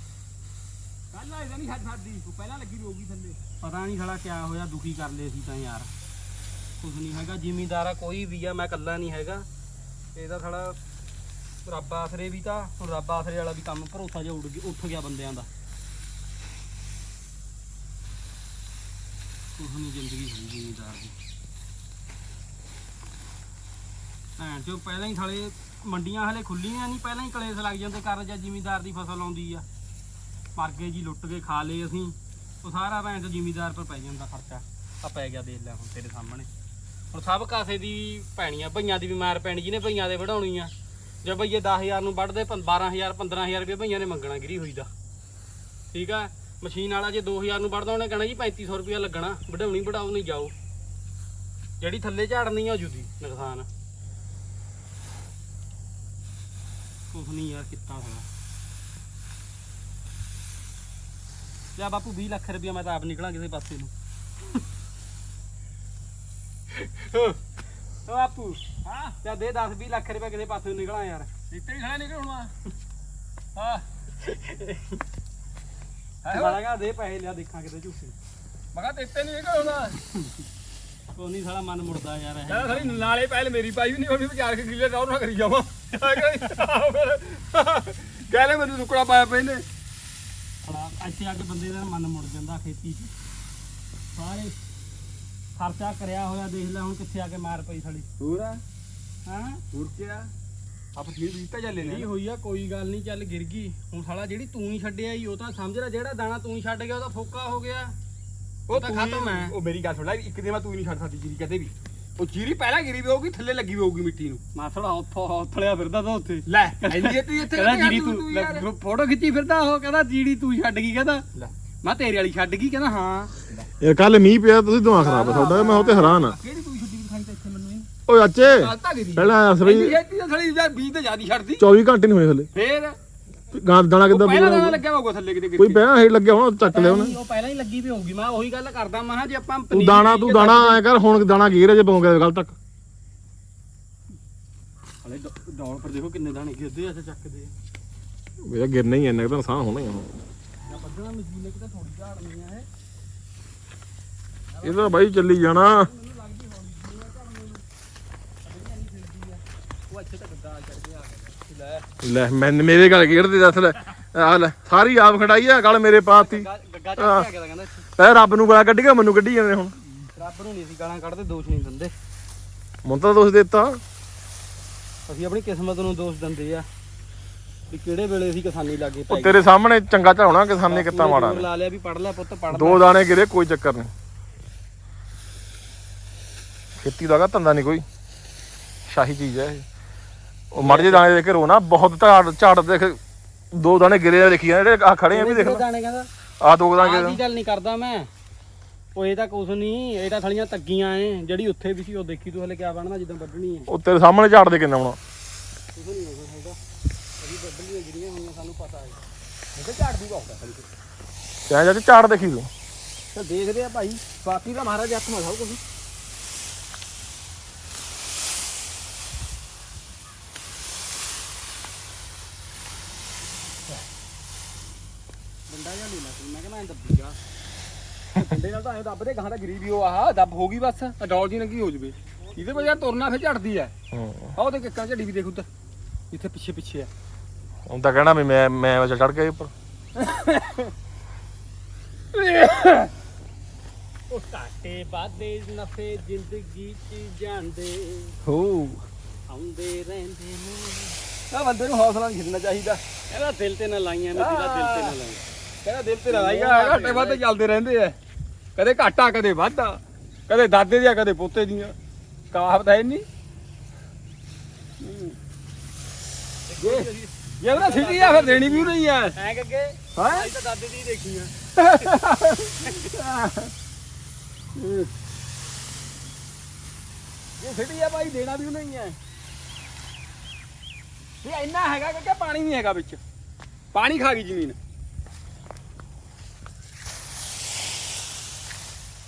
ਕੱਲ ਆਇਦਾ ਨਹੀਂ ਛੱਡ ਸਾਡੀ ਤੂੰ ਪਹਿਲਾਂ ਲੱਗੀ ਰੋਗੀ ਥੱਲੇ। ਪਤਾ ਨਹੀਂ ਸਾਲਾ ਕਿਆ ਹੋਇਆ ਦੁਖੀ ਕਰ ਲਏ ਸੀ ਤਾਂ ਯਾਰ। ਕੁਝ ਨਹੀਂ ਹੈਗਾ ਜ਼ਿਮੀਂਦਾਰਾ ਕੋਈ ਵੀ ਆ ਮੈਂ ਇਕੱਲਾ ਨਹੀਂ ਹੈਗਾ। ਇਹਦਾ ਸਾਲਾ ਰੱਬ ਆਸਰੇ ਵੀ ਤਾਂ, ਹੁਣ ਰੱਬ ਆਸਰੇ ਵਾਲਾ ਵੀ ਕੰਮ ਭਰੋਸਾ ਜਿਹਾ ਉੱਡ ਗਿਆ, ਉੱਠ ਗਿਆ ਬੰਦਿਆਂ ਦਾ। ਕੁਝ ਜ਼ਿੰਦਗੀ ਹੋਈ ਜ਼ਿਮੀਂਦਾਰ ਦੀ। ਭੈਣ ਚੋ ਪਹਿਲਾਂ ਹੀ ਸਾਲੇ ਮੰਡੀਆਂ ਹਲੇ ਖੁੱਲੀਆਂ ਨਹੀਂ ਪਹਿਲਾਂ ਹੀ ਕਲੇਸ਼ ਲੱਗ ਜਾਂਦੇ ਕਰ ਜਾਂ ਜਿਮੀਦਾਰ ਦੀ ਫਸਲ ਆਉਂਦੀ ਆ। ਮਰ ਗਏ ਜੀ, ਲੁੱਟ ਕੇ ਖਾ ਲਏ ਅਸੀਂ। ਉਹ ਸਾਰਾ ਭੈਣ ਚੋ ਜਿਮੀਦਾਰ ਪਰ ਪੈ ਜਾਂਦਾ ਖਰਚਾ। ਆ ਪੈ ਗਿਆ ਦੇਖ ਲੈ ਹੁਣ ਤੇਰੇ ਸਾਹਮਣੇ। ਹੁਣ ਸਭ ਕਾਸੇ ਦੀ ਪੈਣੀਆਂ ਭਈਆਂ ਦੀ ਬਿਮਾਰ ਪੈਣੀ ਜਿਹਨੇ ਭਈਆਂ ਦੇ ਵਢਾਉਣੀ ਆ। ਜੇ ਭਈਏ 10000 ਨੂੰ ਵੱਢਦੇ 12000 15000 ਰੁਪਏ ਭਈਆਂ ਨੇ ਮੰਗਣਾ ਗਿਰੀ ਹੋਈ ਦਾ। ਠੀਕ ਆ? ਮਸ਼ੀਨ ਵਾਲਾ ਜੇ 2000 ਨੂੰ ਵੱਢਦਾ, ਉਹਨੇ ਕਹਿਣਾ ਜੀ 3500 ਰੁਪਏ ਲੱਗਣਾ, ਵਢਾਉਣੀ ਵਢਾਓ ਨਹੀਂ ਜਾਓ। ਜਿਹੜੀ ਥੱਲੇ ਝਾੜਨੀ ਆ ਜੁਦੀ, ਨੁਕਸਾਨ। ਕੁਛ ਨਹੀਂ ਯਾਰ, ਕਿੱਤਾ ਹੋਣਾ ਲਿਆ ਬਾਪੂ 20 ਲੱਖ ਰੁਪਇਆ ਮੈਂ ਤਾਂ ਆਪ ਨਿਕਲਾਂ ਕਿਸੇ ਪਾਸੇ ਨੂੰ। ਓ ਬਾਪੂ। ਹਾਂ? ਤੇ ਦੇ 10 20 ਲੱਖ ਰੁਪਇਆ ਕਿਸੇ ਪਾਸੇ ਨਿਕਲਾਂ ਯਾਰ। ਇੱਥੇ ਹੀ ਖੜਾ ਨਿਕਲ ਹੁਣ ਹਾਂ। ਬਾਲਾਗਾ ਦੇ ਪੈਸੇ ਲਿਆ ਦੇਖਾਂ ਕਿਤੇ ਝੂਠੇ। ਮੈਂ ਕਿਹਾ ਤੇਤੇ ਨਹੀਂ ਨਿਕਲ ਹੁਣ ਕੋਈ ਨਹੀਂ ਸਾਲਾ ਮਨ ਮੁੜਦਾ ਯਾਰ ਇਹ। ਕਹਿੰਦਾ ਸਾਲੀ ਨਾਲੇ ਪਹਿਲ ਮੇਰੀ ਪਾਈ ਵੀ ਨਹੀਂ ਹੋਣੀ ਵਿਚਾਰ ਕੇ ਕਿਲੇ ਰੌਣ ਕਰੀ ਜਾਵਾਂ। ਕਹਿ ਲੈ ਮੈਨੂੰ ਟੁਕੜਾ ਪਾਇਆ ਪਏ ਨੇ ਸਾਲਾ ਇੱਥੇ ਆ ਕੇ ਬੰਦੇ ਦਾ ਮਨ ਮੁੜ ਜਾਂਦਾ ਖੇਤੀ 'ਚ। ਸਾਰੇ ਖਰਚਾ ਕਰਿਆ ਹੋਇਆ ਦੇਖ ਲੈ ਹੁਣ ਕਿੱਥੇ ਆ ਕੇ ਮਾਰ ਪਈ ਸਾਲੀ। ਹੋਰ ਹਾਂ? ਹੋਰ ਕੀ ਆ? ਆਪ ਠੀਕ ਵੀ ਤਾਂ ਚੱਲੇ ਜਿਹੜੀ ਨੇ। ਹੋਈ ਆ ਕੋਈ ਗੱਲ ਨਹੀਂ ਚੱਲ ਗਿਰ ਗਈ। ਹੁਣ ਸਾਲਾ ਜਿਹੜੀ ਤੂੰ ਹੀ ਛੱਡਿਆ ਈ ਉਹ ਤਾਂ ਸਮਝ ਲੈ ਜਿਹੜਾ ਦਾਣਾ ਤੂੰ ਹੀ ਛੱਡ ਗਿਆ ਉਹਦਾ ਫੋਕਾ ਹੋ ਗਿਆ। ਉਹ ਤਾਂ ਖਤਮ ਹੈ ਉਹ ਮੇਰੀ ਗੱਲ ਸੁਣ ਲੈ ਇੱਕ ਦਿਨ ਮੈਂ ਤੂੰ ਹੀ ਨਹੀਂ ਛੱਡ ਸਕਦੀ ਜੀਰੀ ਕਦੇ ਵੀ। ਉਹ ਜੀਰੀ ਪਹਿਲਾਂ ਗਿਰੀ ਵੀ ਹੋਊਗੀ ਥੱਲੇ ਲੱਗੀ ਵੀ ਹੋਊਗੀ ਮਿੱਟੀ ਨੂੰ। ਮਾਸੜਾ ਉੱਥੋਂ ਹੌਥਲਿਆ ਫਿਰਦਾ ਤਾਂ ਉੱਥੇ। ਲੈ ਇੰਨੀ ਤੂੰ ਇੱਥੇ ਕਹਿੰਦਾ ਜੀੜੀ ਤੂੰ- ਫੋਟੋ ਖਿੱਚੀ ਫਿਰਦਾ ਉਹ ਕਹਿੰਦਾ ਜੀੜੀ ਤੂੰ ਛੱਡ ਗਈ ਕਹਿੰਦਾ ਲੈ। ਮੈਂ ਤੇਰੇ ਵਾਲੀ ਛੱਡ ਗਈ ਕਹਿੰਦਾ ਹਾਂ। ਯਾਰ ਕੱਲ ਮੀਂਹ ਪਿਆ ਤੁਸੀਂ ਦਿਮਾਗ ਖਰਾਬ ਆ ਤੁਹਾਡਾ ਮੈਂ ਉਹ ਤੇ ਹੈਰਾਨ ਆ। ਕਿਹੜੀ ਤੂੰ ਛੁੱਟੀ ਦਿਖਾਈ ਤਾਂ ਇੱਥੇ ਮੈਨੂੰ ਇਹਨੇ ਓਏ ਅੱਚੇ ਪਹਿਲਾਂ ਤਾਂ ਥੜੀ ਯਾਰ 20 ਤੇ ਜ਼ਿਆਦਾ ਛੱਡਦੀ। 24 ਘੰਟੇ ਨਹੀਂ ਹੋਏ ਹਲੇ। ਫੇਰ? ਗਾਂ ਦਾਣਾ ਕਿੱਦਾਂ ਪਹਿਲਾਂ ਲੱਗਿਆ ਹੋਊਗਾ ਥੱਲੇ ਕਿਤੇ ਕੋਈ। ਪਹਿਲਾਂ ਹੇਠ ਲੱਗਿਆ ਹੋਣਾ ਚੱਕ ਲਿਆ ਉਹਨੇ। ਉਹ ਪਹਿਲਾਂ ਹੀ ਲੱਗੀ ਵੀ ਹੋਊਗੀ ਮੈਂ ਉਹੀ ਗੱਲ ਕਰਦਾ ਮੈਂ ਜੇ ਆਪਾਂ ਤੂੰ ਦਾਣਾ ਤੂੰ ਦਾਣਾ ਐ ਕਰ ਹੁਣ ਦਾਣਾ ਗੇਰ ਜੇ ਪਾਉਂਗਾ ਕੱਲ ਤੱਕ। ਹਲੇ ਡੌਲ ਪਰ ਦੇਖੋ ਕਿੰਨੇ ਦਾਣੇ ਗਿਰਦੇ ਇੱਥੇ ਚੱਕਦੇ ਆ ਇਹ ਗਿਰਨਾ ਹੀ ਇੰਨਾ ਕੁ ਤਾਂ ਸਾਹ ਹੋਣਾ ਹੀ ਆ ਮਸ਼ੀਨ ਨੇ ਕਿਤੇ ਥੋੜੀ ਝਾੜਨੀ ਆ ਇਹ ਇਹ ਤਾਂ ਬਾਈ ਚੱਲੀ ਜਾਣਾ। ਲੈ ਮੈਂ ਮੇਰੇ ਗੱਲ ਗੇੜਦੇ ਦੱਸ ਲੈ। ਆ ਲੈ ਸਾਰੀ ਆਪ ਖੜਾਈ ਆ ਗੱਲ ਮੇਰੇ ਪਾਤੀ ਗੱਗਾ ਕੇ ਆ ਗਿਆ ਕਹਿੰਦਾ। ਐ ਰੱਬ ਨੂੰ ਗਾਲਾਂ ਕੱਢ ਕੇ ਮੈਨੂੰ ਕੱਢੀ ਜਾਂਦੇ ਹੁਣ। ਰੱਬ ਨੂੰ ਨਹੀਂ ਅਸੀਂ ਗਾਲਾਂ ਕੱਢਦੇ ਦੋਸ਼ ਨਹੀਂ ਦਿੰਦੇ। ਮੈਨੂੰ ਤਾਂ ਦੋਸ਼ ਦਿੱਤਾ। ਅਸੀਂ ਆਪਣੀ ਕਿਸਮਤ ਨੂੰ ਦੋਸ਼ ਦਿੰਦੇ ਆ ਵੀ ਕਿਹੜੇ ਵੇਲੇ ਅਸੀਂ ਕਿਸਾਨੀ ਲੱਗੇ ਉਹ ਤੇਰੇ ਸਾਹਮਣੇ ਚੰਗਾ ਝਾਉਣਾ ਕਿਸਾਨੇ ਕਿੱਤਾ ਮਾੜਾ ਲਾ ਲਿਆ ਵੀ ਪੜ ਲੈ ਪੁੱਤ ਪੜ ਦੋ ਦਾਣੇ ਗਿਰੇ ਕੋਈ ਚੱਕਰ ਨਹੀਂ। ਖੇਤੀ ਦਾ ਗਾ ਧੰਦਾ ਨਹੀਂ ਕੋਈ। ਸ਼ਾਹੀ ਚੀਜ਼ ਹੈ ਇਹ। ਉਹ ਮਰ ਜੇ ਦਾਣੇ ਦੇਖ ਕੇ ਰੋ ਨਾ ਬਹੁਤ ਝਾੜ ਝਾੜ ਦੇਖ ਦੋ ਦਾਣੇ ਗਿਰੇ ਆ ਦੇਖੀ ਆ ਜਿਹੜੇ ਆ ਖੜੇ ਆ ਵੀ ਦੇਖ ਲੈ। ਦਾਣੇ ਕਹਿੰਦਾ ਆ ਦੋ ਦਾਣੇ ਆਹ ਗਿਰੇ। ਦੀ ਗੱਲ ਨਹੀਂ ਕਰਦਾ ਮੈਂ। ਉਹ ਇਹ ਤਾਂ ਕੁਛ ਨਹੀਂ ਇਹ ਤਾਂ ਥਲੀਆਂ ਤੱਗੀਆਂ ਏ ਜਿਹੜੀ ਉੱਥੇ ਵੀ ਸੀ ਉਹ ਦੇਖੀ ਤੂੰ ਹਲੇ ਕਿਆ ਬਣਨਾ ਜਿੱਦਾਂ ਵੱਢਣੀ ਹੈ ਉਹ ਤੇਰੇ ਸਾਹਮਣੇ ਝਾੜ ਦੇ ਕਿੰਨਾ ਹੋਣਾ। ਕੁਛ ਨਹੀਂ ਹੋਗਾ ਹੈਗਾ ਅਸੀਂ ਵੱਢ ਲਈਆਂ ਜਿਹੜੀਆਂ ਹੋਈਆਂ ਸਾਨੂੰ ਪਤਾ ਹੈ ਤਾਂ ਝਾੜ ਦੂਗਾ ਹੁੰਦਾ ਤੈਂ। ਜਾ ਝਾੜ ਦੇਖੀ ਤੂੰ। ਤਾਂ ਦੇਖਦੇ ਆ ਭਾਈ। ਬਾਕੀ ਤਾਂ ਮਹਾਰਾਜ ਹੱਥ ਮਾ ਸਭ ਕੁਝ ਡੰਡਾ ਜਾਂ ਨਹੀਂ ਲੱਗ ਮੈਂ ਕਹਿੰਦਾ ਐਂ ਦੱਬੀ ਜਾ ਡੰਡੇ ਨਾਲ ਤਾਂ ਐ ਦੱਬ ਦੇ ਗਾਂ ਦਾ ਗਰੀਬੀ ਉਹ ਆਹ ਦੱਬ ਹੋ ਗਈ ਬਸ ਆਹ ਡੌਲ ਜੀ ਲੱਗੀ ਹੋ ਜਵੇ। ਇਹਦੇ ਵਜ੍ਹਾ ਤੁਰਨਾ ਫਿਰ ਝੜਦੀ ਐ। ਹੂੰ। ਆਹ ਉਹਦੇ ਕਿੱਕਾਂ ਝੜੀ ਵੀ ਦੇਖ ਉੱਧਰ ਜਿੱਥੇ ਪਿੱਛੇ ਪਿੱਛੇ ਐ। ਹੁਣ ਤਾਂ ਕਹਿਣਾ ਵੀ ਮੈਂ ਮੈਂ ਵਜਾ ਚੜ ਕੇ ਉੱਪਰ। ਉਹ ਘਾਟੇ ਵਾਦੇ ਨਫੇ ਜ਼ਿੰਦਗੀ ਚ ਜਾਂਦੇ। ਹੋ। ਆਉਂਦੇ ਰਹਿੰਦੇ ਨੇ। ਆ ਬੰਦੇ ਨੂੰ ਹੌਸਲਾ ਨਹੀਂ ਖਿੱਚਣਾ ਚਾਹੀਦਾ। ਇਹਦਾ ਦਿਲ ਤੇ ਨਾ ਲਾਈਆਂ ਨੇ ਜਿਹਦਾ ਦਿਲ ਤੇ ਨਾ ਲਾਈਆਂ। ਕਹਿੰਦਾ ਦਿਲ ਤੇ ਲੜਾਈਆਂ ਘਾਟੇ ਵੱਧ ਚੱਲਦੇ ਰਹਿੰਦੇ ਐ। ਕਦੇ ਘਾਟਾ ਕਦੇ ਵਾਧਾ ਕਦੇ ਦਾਦੇ ਦੀਆਂ ਕਦੇ ਪੋਤੇ ਦੀਆਂ। ਕਾਹਵਤ ਹੈ ਨਹੀਂ ਇਹ ਇਹ ਉਹਦਾ ਸਿੱਧੀ ਆ ਫਿਰ ਦੇਣੀ ਵੀ ਨਹੀਂ ਆ। ਐ ਕੱਗੇ ਹੈ? ਤਾਂ ਦਾਦੇ ਦੀ ਦੇਖੀ ਆ। ਇਹ ਸਿੱਧੀ ਆ ਭਾਈ ਦੇਣਾ ਵੀ ਨਹੀਂ ਹੈ ਇਹ ਇੰਨਾ ਹੈਗਾ ਕਿ ਪਾਣੀ ਨਹੀਂ ਹੈਗਾ ਵਿੱਚ। ਪਾਣੀ ਖਾ ਗਈ ਜ਼ਮੀਨ।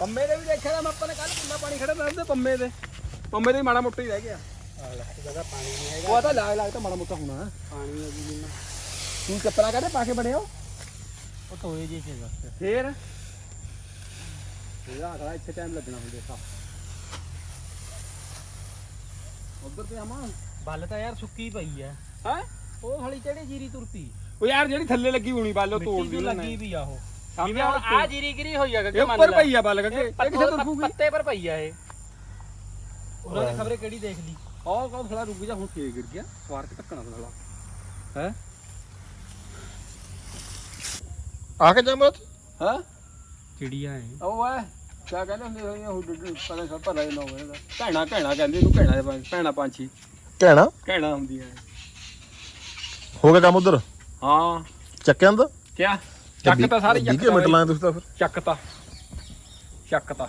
ਪੰਮੇ ਦੇ ਵੀ ਦੇਖਿਆ ਮੈਂ ਆਪਾਂ ਨੇ ਕੱਲ ਕਿੰਨਾ ਪਾਣੀ ਖੜਾ ਤਾਂ ਉਹਦੇ ਪੰਮੇ ਦੇ। ਪੰਮੇ ਦੇ ਮਾੜਾ ਮੋਟਾ ਹੀ ਰਹਿ ਗਿਆ। ਜਗ੍ਹਾ ਪਾਣੀ ਨਹੀਂ ਹੈਗਾ। ਉਹ ਤਾਂ ਲਾਗ ਲਾਗ ਤਾਂ ਮਾੜਾ ਮੋਟਾ ਹੋਣਾ। ਪਾਣੀ ਹੈ ਜੀ ਜਿੰਨਾ। ਤੂੰ ਚੱਪਲਾਂ ਕਾਹਦੇ ਪਾ ਕੇ ਹੋ? ਉਹ ਟੋਏ ਜੇ ਕੇ ਬਸ ਫੇਰ? ਇਹਦਾ ਅਗਲਾ ਇੱਥੇ ਟਾਈਮ ਲੱਗਣਾ ਹੁੰਦੇ ਸਾ ਉਧਰ ਤੇ ਆਵਾਂ? ਬੱਲ ਤਾਂ ਯਾਰ ਸੁੱਕੀ ਪਈ ਆ। ਹੈ? ਉਹ ਹਲੀ ਕਿਹੜੀ ਜੀਰੀ ਤੁਰਤੀ? ਉਹ ਯਾਰ ਜਿਹੜੀ ਥੱਲੇ ਲੱਗੀ ਹੋਣੀ ਬੱਲ ਉਹ ਲੱਗੀ ਵੀ ਆ ਉਹ। ਜਿਵੇਂ ਹੁਣ ਆ ਜੀਰੀ ਗਿਰੀ ਹੋਈ ਆ ਕਿ ਇਹ ਉੱਪਰ ਪਈ ਆ ਬੱਲ ਕੱਕੇ ਇਹ ਕਿੱਥੇ ਪੱਤੇ ਤੁਰੂਗੀ? ਪੱਤੇ ਪਰ ਪਈ ਆ ਇਹ। ਉਹਨਾਂ ਨੇ ਖਬਰੇ ਕਿਹੜੀ ਦੇਖ ਲਈ? ਆਹ ਕੌਣ ਥੋੜਾ ਰੁਕ ਜਾ ਹੁਣ ਫੇਰ ਗਿਰ ਗਿਆ। ਸਵਾਰ ਕੇ ਧੱਕਣਾ ਥੋੜਾ ਹੈ? ਆ ਕੇ ਜਾਮਤ ਹਾਂ? ਚਿੜੀਆਂ ਹੈ। ਉਹ ਹੈ ਕਿਆ ਕਹਿੰਦੇ ਹੁੰਦੇ ਹੋਈਆਂ ਉਹ ਡੁੱਡੂ ਪਤਾ ਸਭ ਭਲਾ ਨਾ ਹੋਵੇ ਇਹਦਾ ਕਹਿਣਾ ਕਹਿਣਾ ਕਹਿੰਦੇ ਇਹਨੂੰ ਕਹਿਣਾ ਦੇ ਪੰਜ ਭੈਣਾ ਪੰਛੀ। ਕਹਿਣਾ ਕਹਿਣਾ ਹੁੰਦੀਆਂ ਹੋ ਗਿਆ ਕੰਮ ਉਧਰ? ਹਾਂ। ਚੱਕਿਆ ਅੰਦਰ? ਕਿਆ? ਚੱਕ ਤਾਂ ਸਾਰੇ ਚੱਕ ਮਿੰਟ ਲਾਏ ਤੁਸੀਂ ਤਾਂ ਫਿਰ। ਚੱਕ ਤਾ। ਚੱਕ ਤਾ।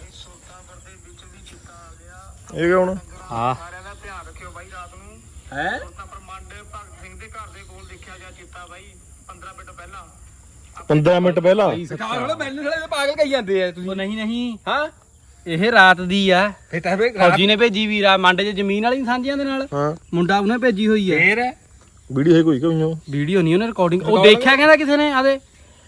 ਇਹ ਕਿ ਹੁਣ? ਹਾਂ। ਸਾਰਿਆਂ ਦਾ ਧਿਆਨ ਰੱਖਿਓ ਬਾਈ ਰਾਤ ਨੂੰ। ਹੈ? ਤਾਂ ਪ੍ਰਮੰਡ ਭਗਤ ਸਿੰਘ ਦੇ ਘਰ ਦੇ ਕੋਲ ਦੇਖਿਆ ਗਿਆ ਚਿੱਤਾ ਬਾਈ 15 ਮਿੰਟ ਪਹਿਲਾਂ। 15 ਮਿੰਟ ਪਹਿਲਾਂ? ਸਿਖਾ ਥੋੜਾ ਮੈਨੂੰ ਥੋੜਾ ਪਾਗਲ ਕਹੀ ਜਾਂਦੇ ਆ ਤੁਸੀਂ। ਉਹ ਨਹੀਂ ਨਹੀਂ। ਹਾਂ? ਇਹ ਰਾਤ ਦੀ ਆ। ਫੇ ਤਾਂ ਫੇ ਫੌਜੀ ਨੇ ਭੇਜੀ ਵੀਰਾ ਮੰਡ 'ਚ ਜ਼ਮੀਨ ਵਾਲੀ ਸਾਂਝੀਆਂ ਦੇ ਨਾਲ। ਹਾਂ। ਮੁੰਡਾ ਉਹਨੇ ਭੇਜੀ ਹੋਈ ਹੈ ਫੇਰ? ਵੀਡੀਓ ਹੈ ਕੋਈ ਕਿ ਹੋਈਆਂ ਵੀਡੀਓ ਨਹੀਂ ਉਹਨੇ ਰਿਕਾਰਡਿੰਗ ਉਹ ਦੇਖਿਆ ਕਹਿੰਦਾ ਕਿਸੇ ਨੇ ਆਦੇ?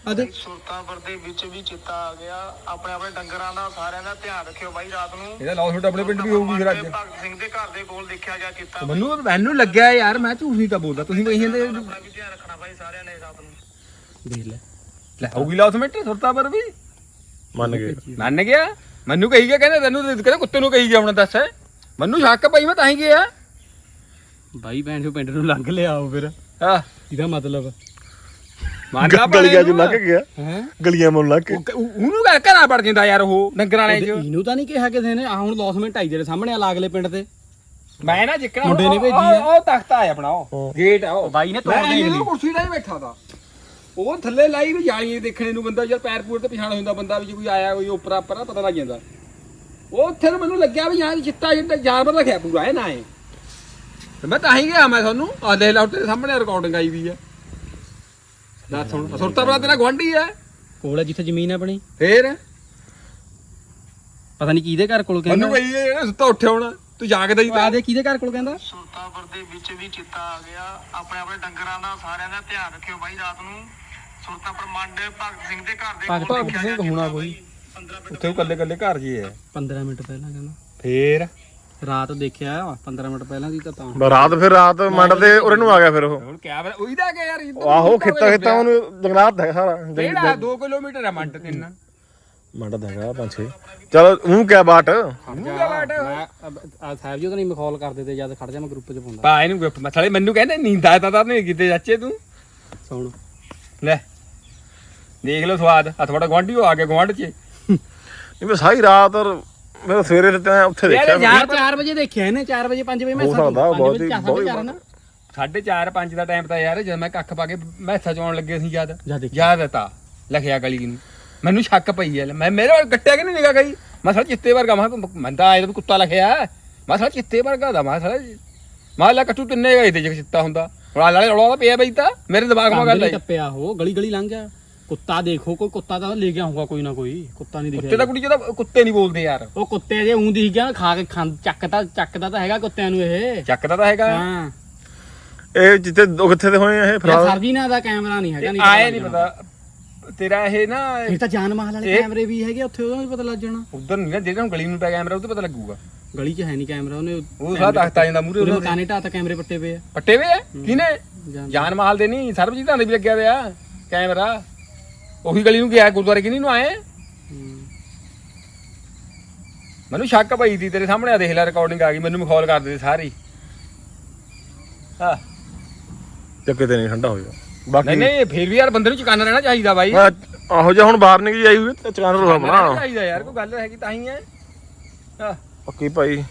ਆਦੇ ਸੁਲਤਾਨਪੁਰ ਦੇ ਵਿੱਚ ਵੀ ਚਿੱਤਾ ਆ ਗਿਆ। ਆਪਣੇ ਆਪਣੇ ਡੰਗਰਾਂ ਦਾ ਸਾਰਿਆਂ ਦਾ ਧਿਆਨ ਰੱਖਿਓ ਬਾਈ ਰਾਤ ਨੂੰ। ਇਹਦਾ ਲੌਸ ਤੁਹਾਡੇ ਆਪਣੇ ਪਿੰਡ ਵੀ ਹੋਊਗੀ ਫਿਰ ਅੱਜ। ਭਗਤ ਸਿੰਘ ਦੇ ਘਰ ਦੇ ਕੋਲ ਦੇਖਿਆ ਗਿਆ ਚਿੱਤਾ। ਮੈਨੂੰ ਮੈਨੂੰ ਲੱਗਿਆ ਯਾਰ ਮੈਂ ਝੂਠ ਨਹੀਂ ਤਾਂ ਬੋਲਦਾ। ਤੁਸੀਂ ਕਹੀ ਜਾਂਦੇ ਆਪਣਾ ਵੀ ਧਿਆਨ ਰੱਖਣਾ ਬਾਈ ਸਾਰਿਆਂ ਨੇ ਰਾਤ ਨੂੰ। ਦੇਖ ਲੈ। ਲੈ ਹੋਊਗੀ ਲੌਸ ਮਿੰਟ ਸੁਰਤਾ ਪਰ ਵੀ? ਮੰਨ ਗਏ। ਮੰਨ ਗਿਆ? ਮੈਨੂੰ ਕਹੀ ਗਿਆ ਕਹਿੰਦੇ ਤੈਨੂੰ ਤੇ ਕਹਿੰਦਾ ਕੁੱਤੇ ਨੂੰ ਕਹੀ ਗਿਆ ਹੁਣ ਦੱਸ। ਮੈਨੂੰ ਸ਼ੱਕ ਪਈ ਮੈਂ ਤਾਂ ਹੀ ਗਿਆ। ਬਾਈ ਭੈਣ ਚੋ ਪਿੰਡ ਨੂੰ ਲੰਘ ਲਿਆ ਉਹ ਫਿਰ। ਹਾਂ। ਇਹਦਾ ਮਤਲਬ ਮੰਨਦਾ ਗਲੀਆਂ ਚ ਲੰਘ ਗਿਆ। ਹੈ? ਗਲੀਆਂ ਮੋਂ ਲੰਘ ਕੇ ਉਹਨੂੰ ਘਰ ਘਰਾਂ ਵੜ ਜਾਂਦਾ ਯਾਰ ਉਹ ਡੰਗਰਾਂ ਵਾਲੇ ਚ। ਇਹਨੂੰ ਤਾਂ ਨਹੀਂ ਕਿਹਾ ਕਿਸੇ ਨੇ ਆ ਹੁਣ ਲੌਸਮੈਂਟ ਆਈ ਤੇਰੇ ਸਾਹਮਣੇ ਆ ਲਾਗਲੇ ਪਿੰਡ ਤੇ। ਮੈਂ ਨਾ ਜਿੱਕਣਾ ਮੁੰਡੇ ਨੇ ਉਹ- ਭੇਜੀ ਆ। ਉਹ ਉਹ ਤਖਤਾ ਹੈ ਆਪਣਾ ਉਹ। ਹਾਂ। ਗੇਟ ਆ ਉਹ ਬਾਈ ਨੇ ਤੋੜ ਮੈਂ ਦੇਖ ਇਹਨੂੰ ਲਈ ਕੁਰਸੀ ਤੇ ਬੈਠਾ ਦਾ ਉਹ ਥੱਲੇ ਲਾਈ ਵੀ ਜਾਲੀਆਂ ਦੇਖਣੇ ਨੂੰ ਬੰਦਾ ਜਦ ਪੈਰ ਪੂਰ ਤੇ ਪਛਾਣ ਹੁੰਦਾ ਬੰਦਾ ਵੀ ਜੇ ਕੋਈ ਆਇਆ ਕੋਈ ਉੱਪਰ ਆਪਰ ਪਤਾ ਲੱਗ ਜਾਂਦਾ। ਉਹ ਉੱਥੇ ਨੂੰ ਮੈਨੂੰ ਲੱਗਿਆ ਵੀ ਯਾਰ ਚਿੱਟਾ ਜਾਨਵਰ ਰੱਖਿਆ ਪੂਰਾ ਹੈ ਨਾ ਇਹ। ਤੇ ਮੈਂ ਤਾਂ ਹੀ ਗਿਆ ਮੈਂ ਤੁਹਾਨੂੰ ਆ ਲੈ ਲਾ ਤੇਰੇ ਸਾਹਮਣੇ ਰਿਕਾਰਡਿੰਗ ਆਈ ਵੀ ਹੈ ਦੱਸ ਹੁਣ ਸੁਰਤਾ ਬੜਾ ਤੇਰਾ ਗਵਾਂਢੀ ਹੈ ਕੋਲ ਹੈ ਜਿੱਥੇ ਜ਼ਮੀਨ ਹੈ ਆਪਣੀ। ਫੇਰ? ਪਤਾ ਨਹੀਂ ਕਿਹਦੇ ਘਰ ਕੋਲ ਮੈਨੂੰ ਕਹਿੰਦਾ ਕਹੀ ਜਿਹੜਾ ਸੁੱਤਾ ਉੱਠਿਆ ਹੁਣ। ਤੂੰ ਜਾਗਦਾ ਹੀ ਆ ਤਾਂ। ਦੇ ਕਿਹਦੇ ਘਰ ਕੋਲ ਕਹਿੰਦਾ? ਸੁਲਤਾਨਪੁਰ ਦੇ ਵਿੱਚ ਵੀ ਚਿੱਤਾ ਆ ਗਿਆ। ਆਪਣੇ ਆਪਣੇ ਡੰਗਰਾਂ ਦਾ ਸਾਰਿਆਂ ਦਾ ਧਿਆਨ ਰੱਖਿਓ ਬਾਈ ਰਾਤ ਨੂੰ। ਸੁਲਤਾਨਪੁਰ ਮੰਡ ਭਗਤ ਸਿੰਘ ਦੇ ਘਰ ਦੇ ਭਗਤ- ਕੋਲ ਭਗਤ ਸਿੰਘ ਹੋਣਾ ਕੋਈ। ਬਾਈ। 15 ਮਿੰਟ ਉੱਥੇ ਉਹ ਕੱਲੇ ਕੱਲੇ ਘਰ ਜੀ ਹੈ 15 ਮਿੰਟ ਪਹਿਲਾਂ ਕਹਿੰਦਾ। ਫੇਰ? ਰਾਤ ਦੇਖਿਆ 15 ਮਿੰਟ ਪਹਿਲਾਂ ਦੀ ਤਾਂ ਤਾਂ ਬਸ ਰਾਤ ਫਿਰ ਰਾਤ ਮੰਡ ਤੇ ਉਰੇ ਨੂੰ ਆ ਗਿਆ ਫਿਰ ਉਹ। ਹੁਣ ਕਿਆ ਫਿਰ ਉਹੀ ਦਾ ਕਿ ਯਾਰ ਇੱਧਰ ਆਹੋ ਖੇਤਾ ਖੇਤਾ। ਉਹਨੂੰ ਜੰਗਲਾਤ ਹੈ ਸਾਰਾ। ਕਿਹੜਾ? 2 ਕਿਲੋਮੀਟਰ ਹੈ ਮੰਡ ਤਿੰਨ ਮੰਡ ਦਾ ਹੈਗਾ ਪੰਜ ਛੇ। ਚਲ ਉਹ ਕਿਆ ਬਾਟ? ਨੂੰ ਕਿਆ ਬਾਟ? ਮੈਂ ਆ ਸਾਹਿਬ ਜੀ ਉਹਦਾ ਨਹੀਂ ਮਖੌਲ ਕਰਦੇ ਤੇ ਜਦ ਖੜ ਜਾ ਮੈਂ ਗਰੁੱਪ 'ਚ ਪਾਉਂਦਾ। ਪਾ ਇਹਨੂੰ ਗਿਫਟ ਮਸਲੇ ਮੈਨੂੰ ਕਹਿੰਦੇ ਨੀਂਦ ਤਾਂ ਤਾਂ ਨਹੀਂ ਕਿਤੇ ਚਾਚੇ ਤੂੰ? ਸੁਣ। ਲੈ ਦੇਖ ਲਓ ਸਵਾਦ। ਆ ਤੁਹਾਡਾ ਗਵਾਂਢੀ ਉਹ ਆ ਗਿਆ ਗਵਾਂਢ 'ਚ। ਇਹ ਮੈਂ ਸਾਰੀ ਰਾਤ ਮੈਂ ਸਵੇਰੇ ਤੇ ਤਾਂ ਉੱਥੇ ਦੇਖਿਆ ਯਾਰ- ਯਾਰ 4 ਵਜੇ ਦੇਖਿਆ ਇਹਨੇ 4 ਵਜੇ 5 ਵਜੇ ਮੈਂ ਹੋ ਸਕਦਾ, ਬਹੁਤ ਹੀ- ਬਹੁਤ ਹੀ- ਨਾ। 4:30 5 ਦਾ ਟਾਈਮ ਤਾਂ ਯਾਰ ਜਦ ਮੈਂ ਕੱਖ ਪਾ ਕੇ ਮੈਸਾ ਚ ਆਉਣ ਲੱਗੇ ਸੀ ਯਾਦ। ਜਾ ਦੇਖ। ਯਾਦ ਹੈ ਤਾਂ ਲਿਖਿਆ ਗਲੀ ਨੂੰ। ਮੈਨੂੰ ਸ਼ੱਕ ਪਈ ਹੈ। ਮੈਂ ਮੇਰੇ ਵੱਲ ਕੱਟਿਆ ਕਿ ਨਹੀਂ ਨਿਗਾ ਗਈ? ਮੈਂ ਸਾਲਾ ਚਿੱਤੇ ਵਰਗਾ ਮੈਂ ਕਿਹਾ ਮੈਂ ਤਾਂ ਆਇਆ ਤਾਂ ਕੁੱਤਾ ਲਿਖਿਆ। ਮੈਂ ਸਾਲਾ ਚਿੱਤੇ ਵਰਗਾ ਦਾ ਮੈਂ ਸਾਲਾ ਮੈਂ ਲਾ ਕੱਟੂ ਤਿੰਨੇ ਗਏ ਤੇ ਜੇ ਚਿੱਤਾ ਹੁੰਦਾ। ਹੁਣ ਆਲੇ ਰੌਲਾ ਤਾਂ ਪਿਆ ਬਈ ਤਾਂ। ਮੇਰੇ ਦਿਮਾਗ 'ਮਾ ਗੱਲ ਆਈ। ਟੱਪਿਆ ਉਹ ਗਲੀ ਗਲੀ ਲੰਘ ਗਿਆ। ਕੁੱਤਾ ਦੇਖੋ ਕੋਈ ਕੁੱਤਾ ਤਾਂ ਲੈ ਗਿਆ ਹੋਊਗਾ ਕੋਈ ਨਾ ਕੋਈ। ਕੁੱਤਾ ਨਹੀਂ ਕੁੱਤੇ ਦਿਖਿਆ। ਤਾਂ ਕੁੜੀ ਜਿਹਦਾ ਕੁੱਤੇ ਨਹੀਂ ਬੋਲਦੇ ਯਾਰ। ਉਹ ਕੁੱਤੇ ਜੇ ਉਂ ਦਿਖ ਗਿਆ ਖਾ ਕੇ ਖਾਂ ਚੱਕਦਾ ਚੱਕਦਾ ਤਾਂ ਹੈਗਾ ਕੁੱਤਿਆਂ ਨੂੰ ਇਹ। ਚੱਕਦਾ ਤਾਂ ਹੈਗਾ। ਹਾਂ। ਇਹ ਜਿੱਥੇ ਉਹ ਕਿੱਥੇ ਦੇ ਹੋਏ ਆ ਇਹ ਯਾਰ ਫਰਾਦ ਸਰਜੀ ਨਾਲ ਦਾ ਕੈਮਰਾ ਨਹੀਂ ਹੈਗਾ ਨਹੀਂ ਆਏ ਨਹੀਂ ਪਤਾ। ਤੇਰਾ ਇਹ ਨਾ ਇਹ ਤਾਂ ਜਾਨ ਮਾਲ ਵਾਲੇ ਇਹ- ਕੈਮਰੇ ਵੀ ਹੈਗੇ ਉੱਥੇ ਉਹਦਾ ਵੀ ਪਤਾ ਲੱਗ ਜਾਣਾ। ਉਧਰ ਨਹੀਂ ਨਾ ਜਿਹੜਾ ਹੁਣ ਗਲੀ ਨੂੰ ਪਿਆ ਕੈਮਰਾ ਉਹ ਤੇ ਪਤਾ ਲੱਗੂਗਾ। ਗਲੀ 'ਚ ਹੈ ਨਹੀਂ ਕੈਮਰਾ ਉਹਨੇ ਉਹ ਸਾਰਾ ਤਖਤ ਆ ਜਾਂਦਾ ਮੂਰੇ ਉਹਦੇ ਉਹਦੇ ਮਕਾਨੇ ਢਾਹ ਤਾਂ ਕੈਮਰੇ ਪੱਟੇ ਪਏ ਆ। ਪੱਟੇ ਵੇ ਆ? ਕਿਨੇ ਜਾਨ- ਜਾਨ ਮਾਲ ਦੇ ਨਹੀਂ ਸਰਬਜੀਤਾਂ ਦੇ ਵੀ ਲੱਗਿਆ ਹੋਇਆ ਕੈਮਰਾ। ਉਹੀ ਗਲੀ ਨੂੰ ਗਿਆ ਗੁਰਦੁਆਰੇ ਕਿਨੀ ਨੂੰ ਆਏ। ਮੈਨੂੰ ਸ਼ੱਕ ਪਈ ਸੀ ਤੇਰੇ ਸਾਹਮਣੇ ਆ ਦੇਖ ਲੈ ਰਿਕਾਰਡਿੰਗ ਆ ਗਈ ਮੈਨੂੰ ਮਖੌਲ ਕਰਦੇ ਸੀ ਸਾਰੀ। ਹਾਂ ਚੱਕੇ ਤੇ ਨਹੀਂ ਠੰਡਾ ਹੋ ਜਾ। ਨਹੀਂ ਬਾਕੀ ਨਹੀਂ ਫੇਰ ਵੀ ਯਾਰ ਬੰਦੇ ਨੂੰ ਚਕਾਨਾ ਰਹਿਣਾ ਚਾਹੀਦਾ ਬਾਈ। ਆਹ, ਆਹੋ ਜਿਹਾ ਹੁਣ ਬਾਹਰ ਨਿਕਲ ਆਈ ਹੋਈ ਤੇ ਚਕਾਨ ਰੋ ਚਕਾਨਾ ਰਹਿਣਾ ਆਪਣਾ ਚਾਹੀਦਾ ਯਾਰ ਕੋਈ ਗੱਲ ਹੈਗੀ ਤਾਂ ਹੀ ਹੈ। ਹਾਂ। ਪੱਕੀ ਭਾਈ।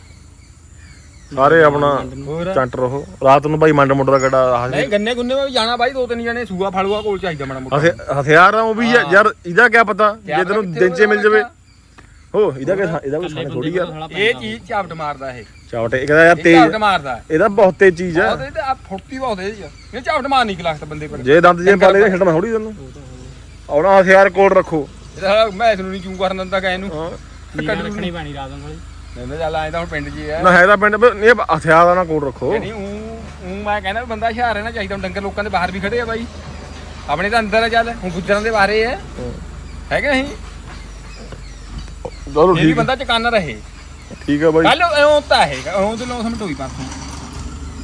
ਸਾਰੇ ਆਪਣਾ ਚੰਟ ਰਹੋ। ਰਾਤ ਨੂੰ ਭਾਈ ਮੰਡ ਮੁੰਡ ਦਾ ਗੜਾ ਆਹ ਨਹੀਂ ਗੰਨੇ ਗੁੰਨੇ ਵੀ ਜਾਣਾ ਬਾਈ ਦੋ ਤਿੰਨ ਜਣੇ ਸੂਆ ਫੜੂਆ ਕੋਲ ਚਾਹੀਦਾ ਮਾੜਾ ਮੋਟਾ। ਹਥਿ- ਹਥਿਆਰ ਆ ਉਹ ਵੀ ਆ, ਯਾਰ ਇਹਦਾ ਕੀ ਪਤਾ? ਜੇ ਤੈਨੂੰ ਦਿਨ 'ਚ ਮਿਲ ਜਾਵੇ? ਹੋ ਇਹਦਾ ਕੀ ਇਹਦਾ ਕੋਈ ਸਾਨੇ ਥੋੜੀ ਆ। ਇਹ ਚੀਜ਼ ਝਾਪਟ ਮਾਰਦਾ ਇਹ। ਚਾਵਟੇ ਇਹ ਕਹਿੰਦਾ ਯਾਰ ਇਹ ਤੇਜ਼ ਝਾਪਟ ਮਾਰਦਾ ਇਹਦਾ ਬਹੁਤ ਤੇਜ਼ ਚੀਜ਼ ਆ। ਆ ਫੁੱਟੀ ਬਹੁਤ ਇਹ ਇਹ ਝਾਪਟ ਮਾਰ ਨਹੀਂ ਕਲਾਸ ਬੰਦੇ ਪਰ ਜੇ ਦੰਦ ਜੇ ਪਾ ਲੈ ਛੱਡਣਾ ਥੋੜੀ ਤੈਨੂੰ। ਆਉਣਾ ਹਥਿਆਰ ਕੋਲ ਰੱਖੋ। ਇਹਦਾ ਮੈਂ ਇਸ ਨੂੰ ਨਹੀਂ ਚੂੰ ਕਰਨ ਦਿੰਦਾ ਗਏ ਨੂੰ ਹਾਂ। ਰੱਖਣੀ ਪੈਣੀ ਰਾਤ ਨੂੰ ਕਹਿੰਦਾ ਚੱਲ ਆਏ ਤਾਂ ਹੁਣ ਪਿੰਡ 'ਚ ਹੀ ਆ। ਨਾ ਹੈ ਤਾਂ ਪਿੰਡ ਇਹ ਹਥਿਆਰ ਦਾ ਨਾ ਕੋਲ ਰੱਖੋ। ਨਹੀਂ ਉਹ ਉਹ ਮੈਂ ਕਹਿੰਦਾ ਵੀ ਬੰਦਾ ਹੁਸ਼ਿਆਰ ਰਹਿਣਾ ਚਾਹੀਦਾ ਹੁਣ ਡੰਗਰ ਲੋਕਾਂ ਦੇ ਬਾਹਰ ਵੀ ਖੜੇ ਆ ਬਾਈ। ਆਪਣੇ ਤਾਂ ਅੰਦਰ ਆ ਚੱਲ ਹੁਣ ਗੁੱਜਰਾਂ ਦੇ ਬਾਹਰੇ ਆ। ਹੈਗੇ ਨਹੀਂ? ਚਲੋ ਇਹ ਵੀ ਠੀਕ ਬੰਦਾ ਚਕਾਨਾ ਰਹੇ। ਠੀਕ ਆ ਬਾਈ। ਕੱਲ ਇਉਂ ਤਾਂ ਹੈਗਾ ਇਉਂ ਤੇ ਮੌਸਮ ਢੋਈ ਪਰਸੋਂ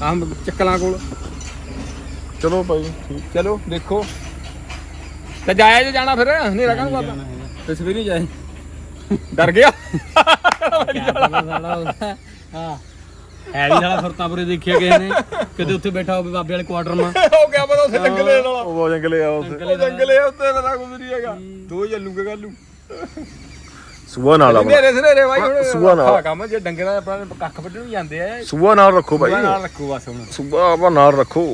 ਆਹ ਚੱਕਲਾਂ ਕੋਲ। ਚਲੋ ਭਾਈ ਠੀਕ। ਚਲੋ ਦੇਖੋ। ਤੇ ਜਾਇਆ ਜੇ ਜਾਣਾ ਫਿਰ ਹਨੇਰਾ ਕਾਹਨੂੰ ਕਰਦਾ? ਤੇ ਸਵੇਰੇ ਜਾਏ ਡਰ ਗਿਆ। ਹਾਂ ਹੈ ਵੀ ਸਾਲਾ ਸੁਰਤਾਪੁਰੇ ਦੇਖਿਆ ਕਿਸੇ ਨੇ? ਕਿਤੇ ਉੱਥੇ ਬੈਠਾ ਹੋਵੇ ਬਾਬੇ ਵਾਲੇ ਕੁਆਟਰ ਮਾ। ਹੋ ਗਿਆ ਪਤਾ ਉੱਥੇ ਜੰਗਲੇ ਵਾਲਾ। ਉਹ ਜੰਗਲੇ ਆ ਉੱਥੇ। ਉਹ ਜੰਗਲੇ ਆ ਉੱਤੇ ਪਤਾ ਕੁਝ ਨਹੀਂ ਹੈਗਾ। ਦੋ ਚੱਲੂਗੇ ਕੱਲੂ ਸੂਆ ਨਾਲ ਆਪਣਾ ਮੇਰੇ ਸਨੇਰੇ ਬਾਈ ਹੁਣ ਸੂਆ ਨਾਲ। ਕੰਮ ਜੇ ਡੰਗਰਾਂ ਆਪਣਾ ਕੱਖ ਵੱਢਣ ਨੂੰ ਜਾਂਦੇ ਆ। ਸੂਆ ਨਾਲ ਰੱਖੋ ਸੂਆ ਭਾਈ ਨਾਲ ਰੱਖੋ ਬਸ ਹੁਣ। ਸੂਆ ਆਪਾਂ ਨਾਲ ਰੱਖੋ।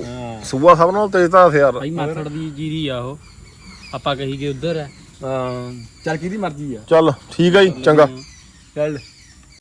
ਸੂਆ ਸਭ ਨਾਲੋਂ ਤੇਜ਼ ਤਾਂ ਹਥਿਆਰ। ਭਾਈ ਮਾਥੜ ਦੀ ਜੀਰੀ ਆ ਉਹ। ਆਪਾਂ ਕਹੀ ਗਏ ਉਧਰ ਹੈ। ਹਾਂ ਚੱਲ ਕਿਹਦੀ ਮਰਜ਼ੀ ਆ। ਚੱਲ ਠੀਕ ਆ ਜੀ ਚੰਗਾ। ਚੱਲ।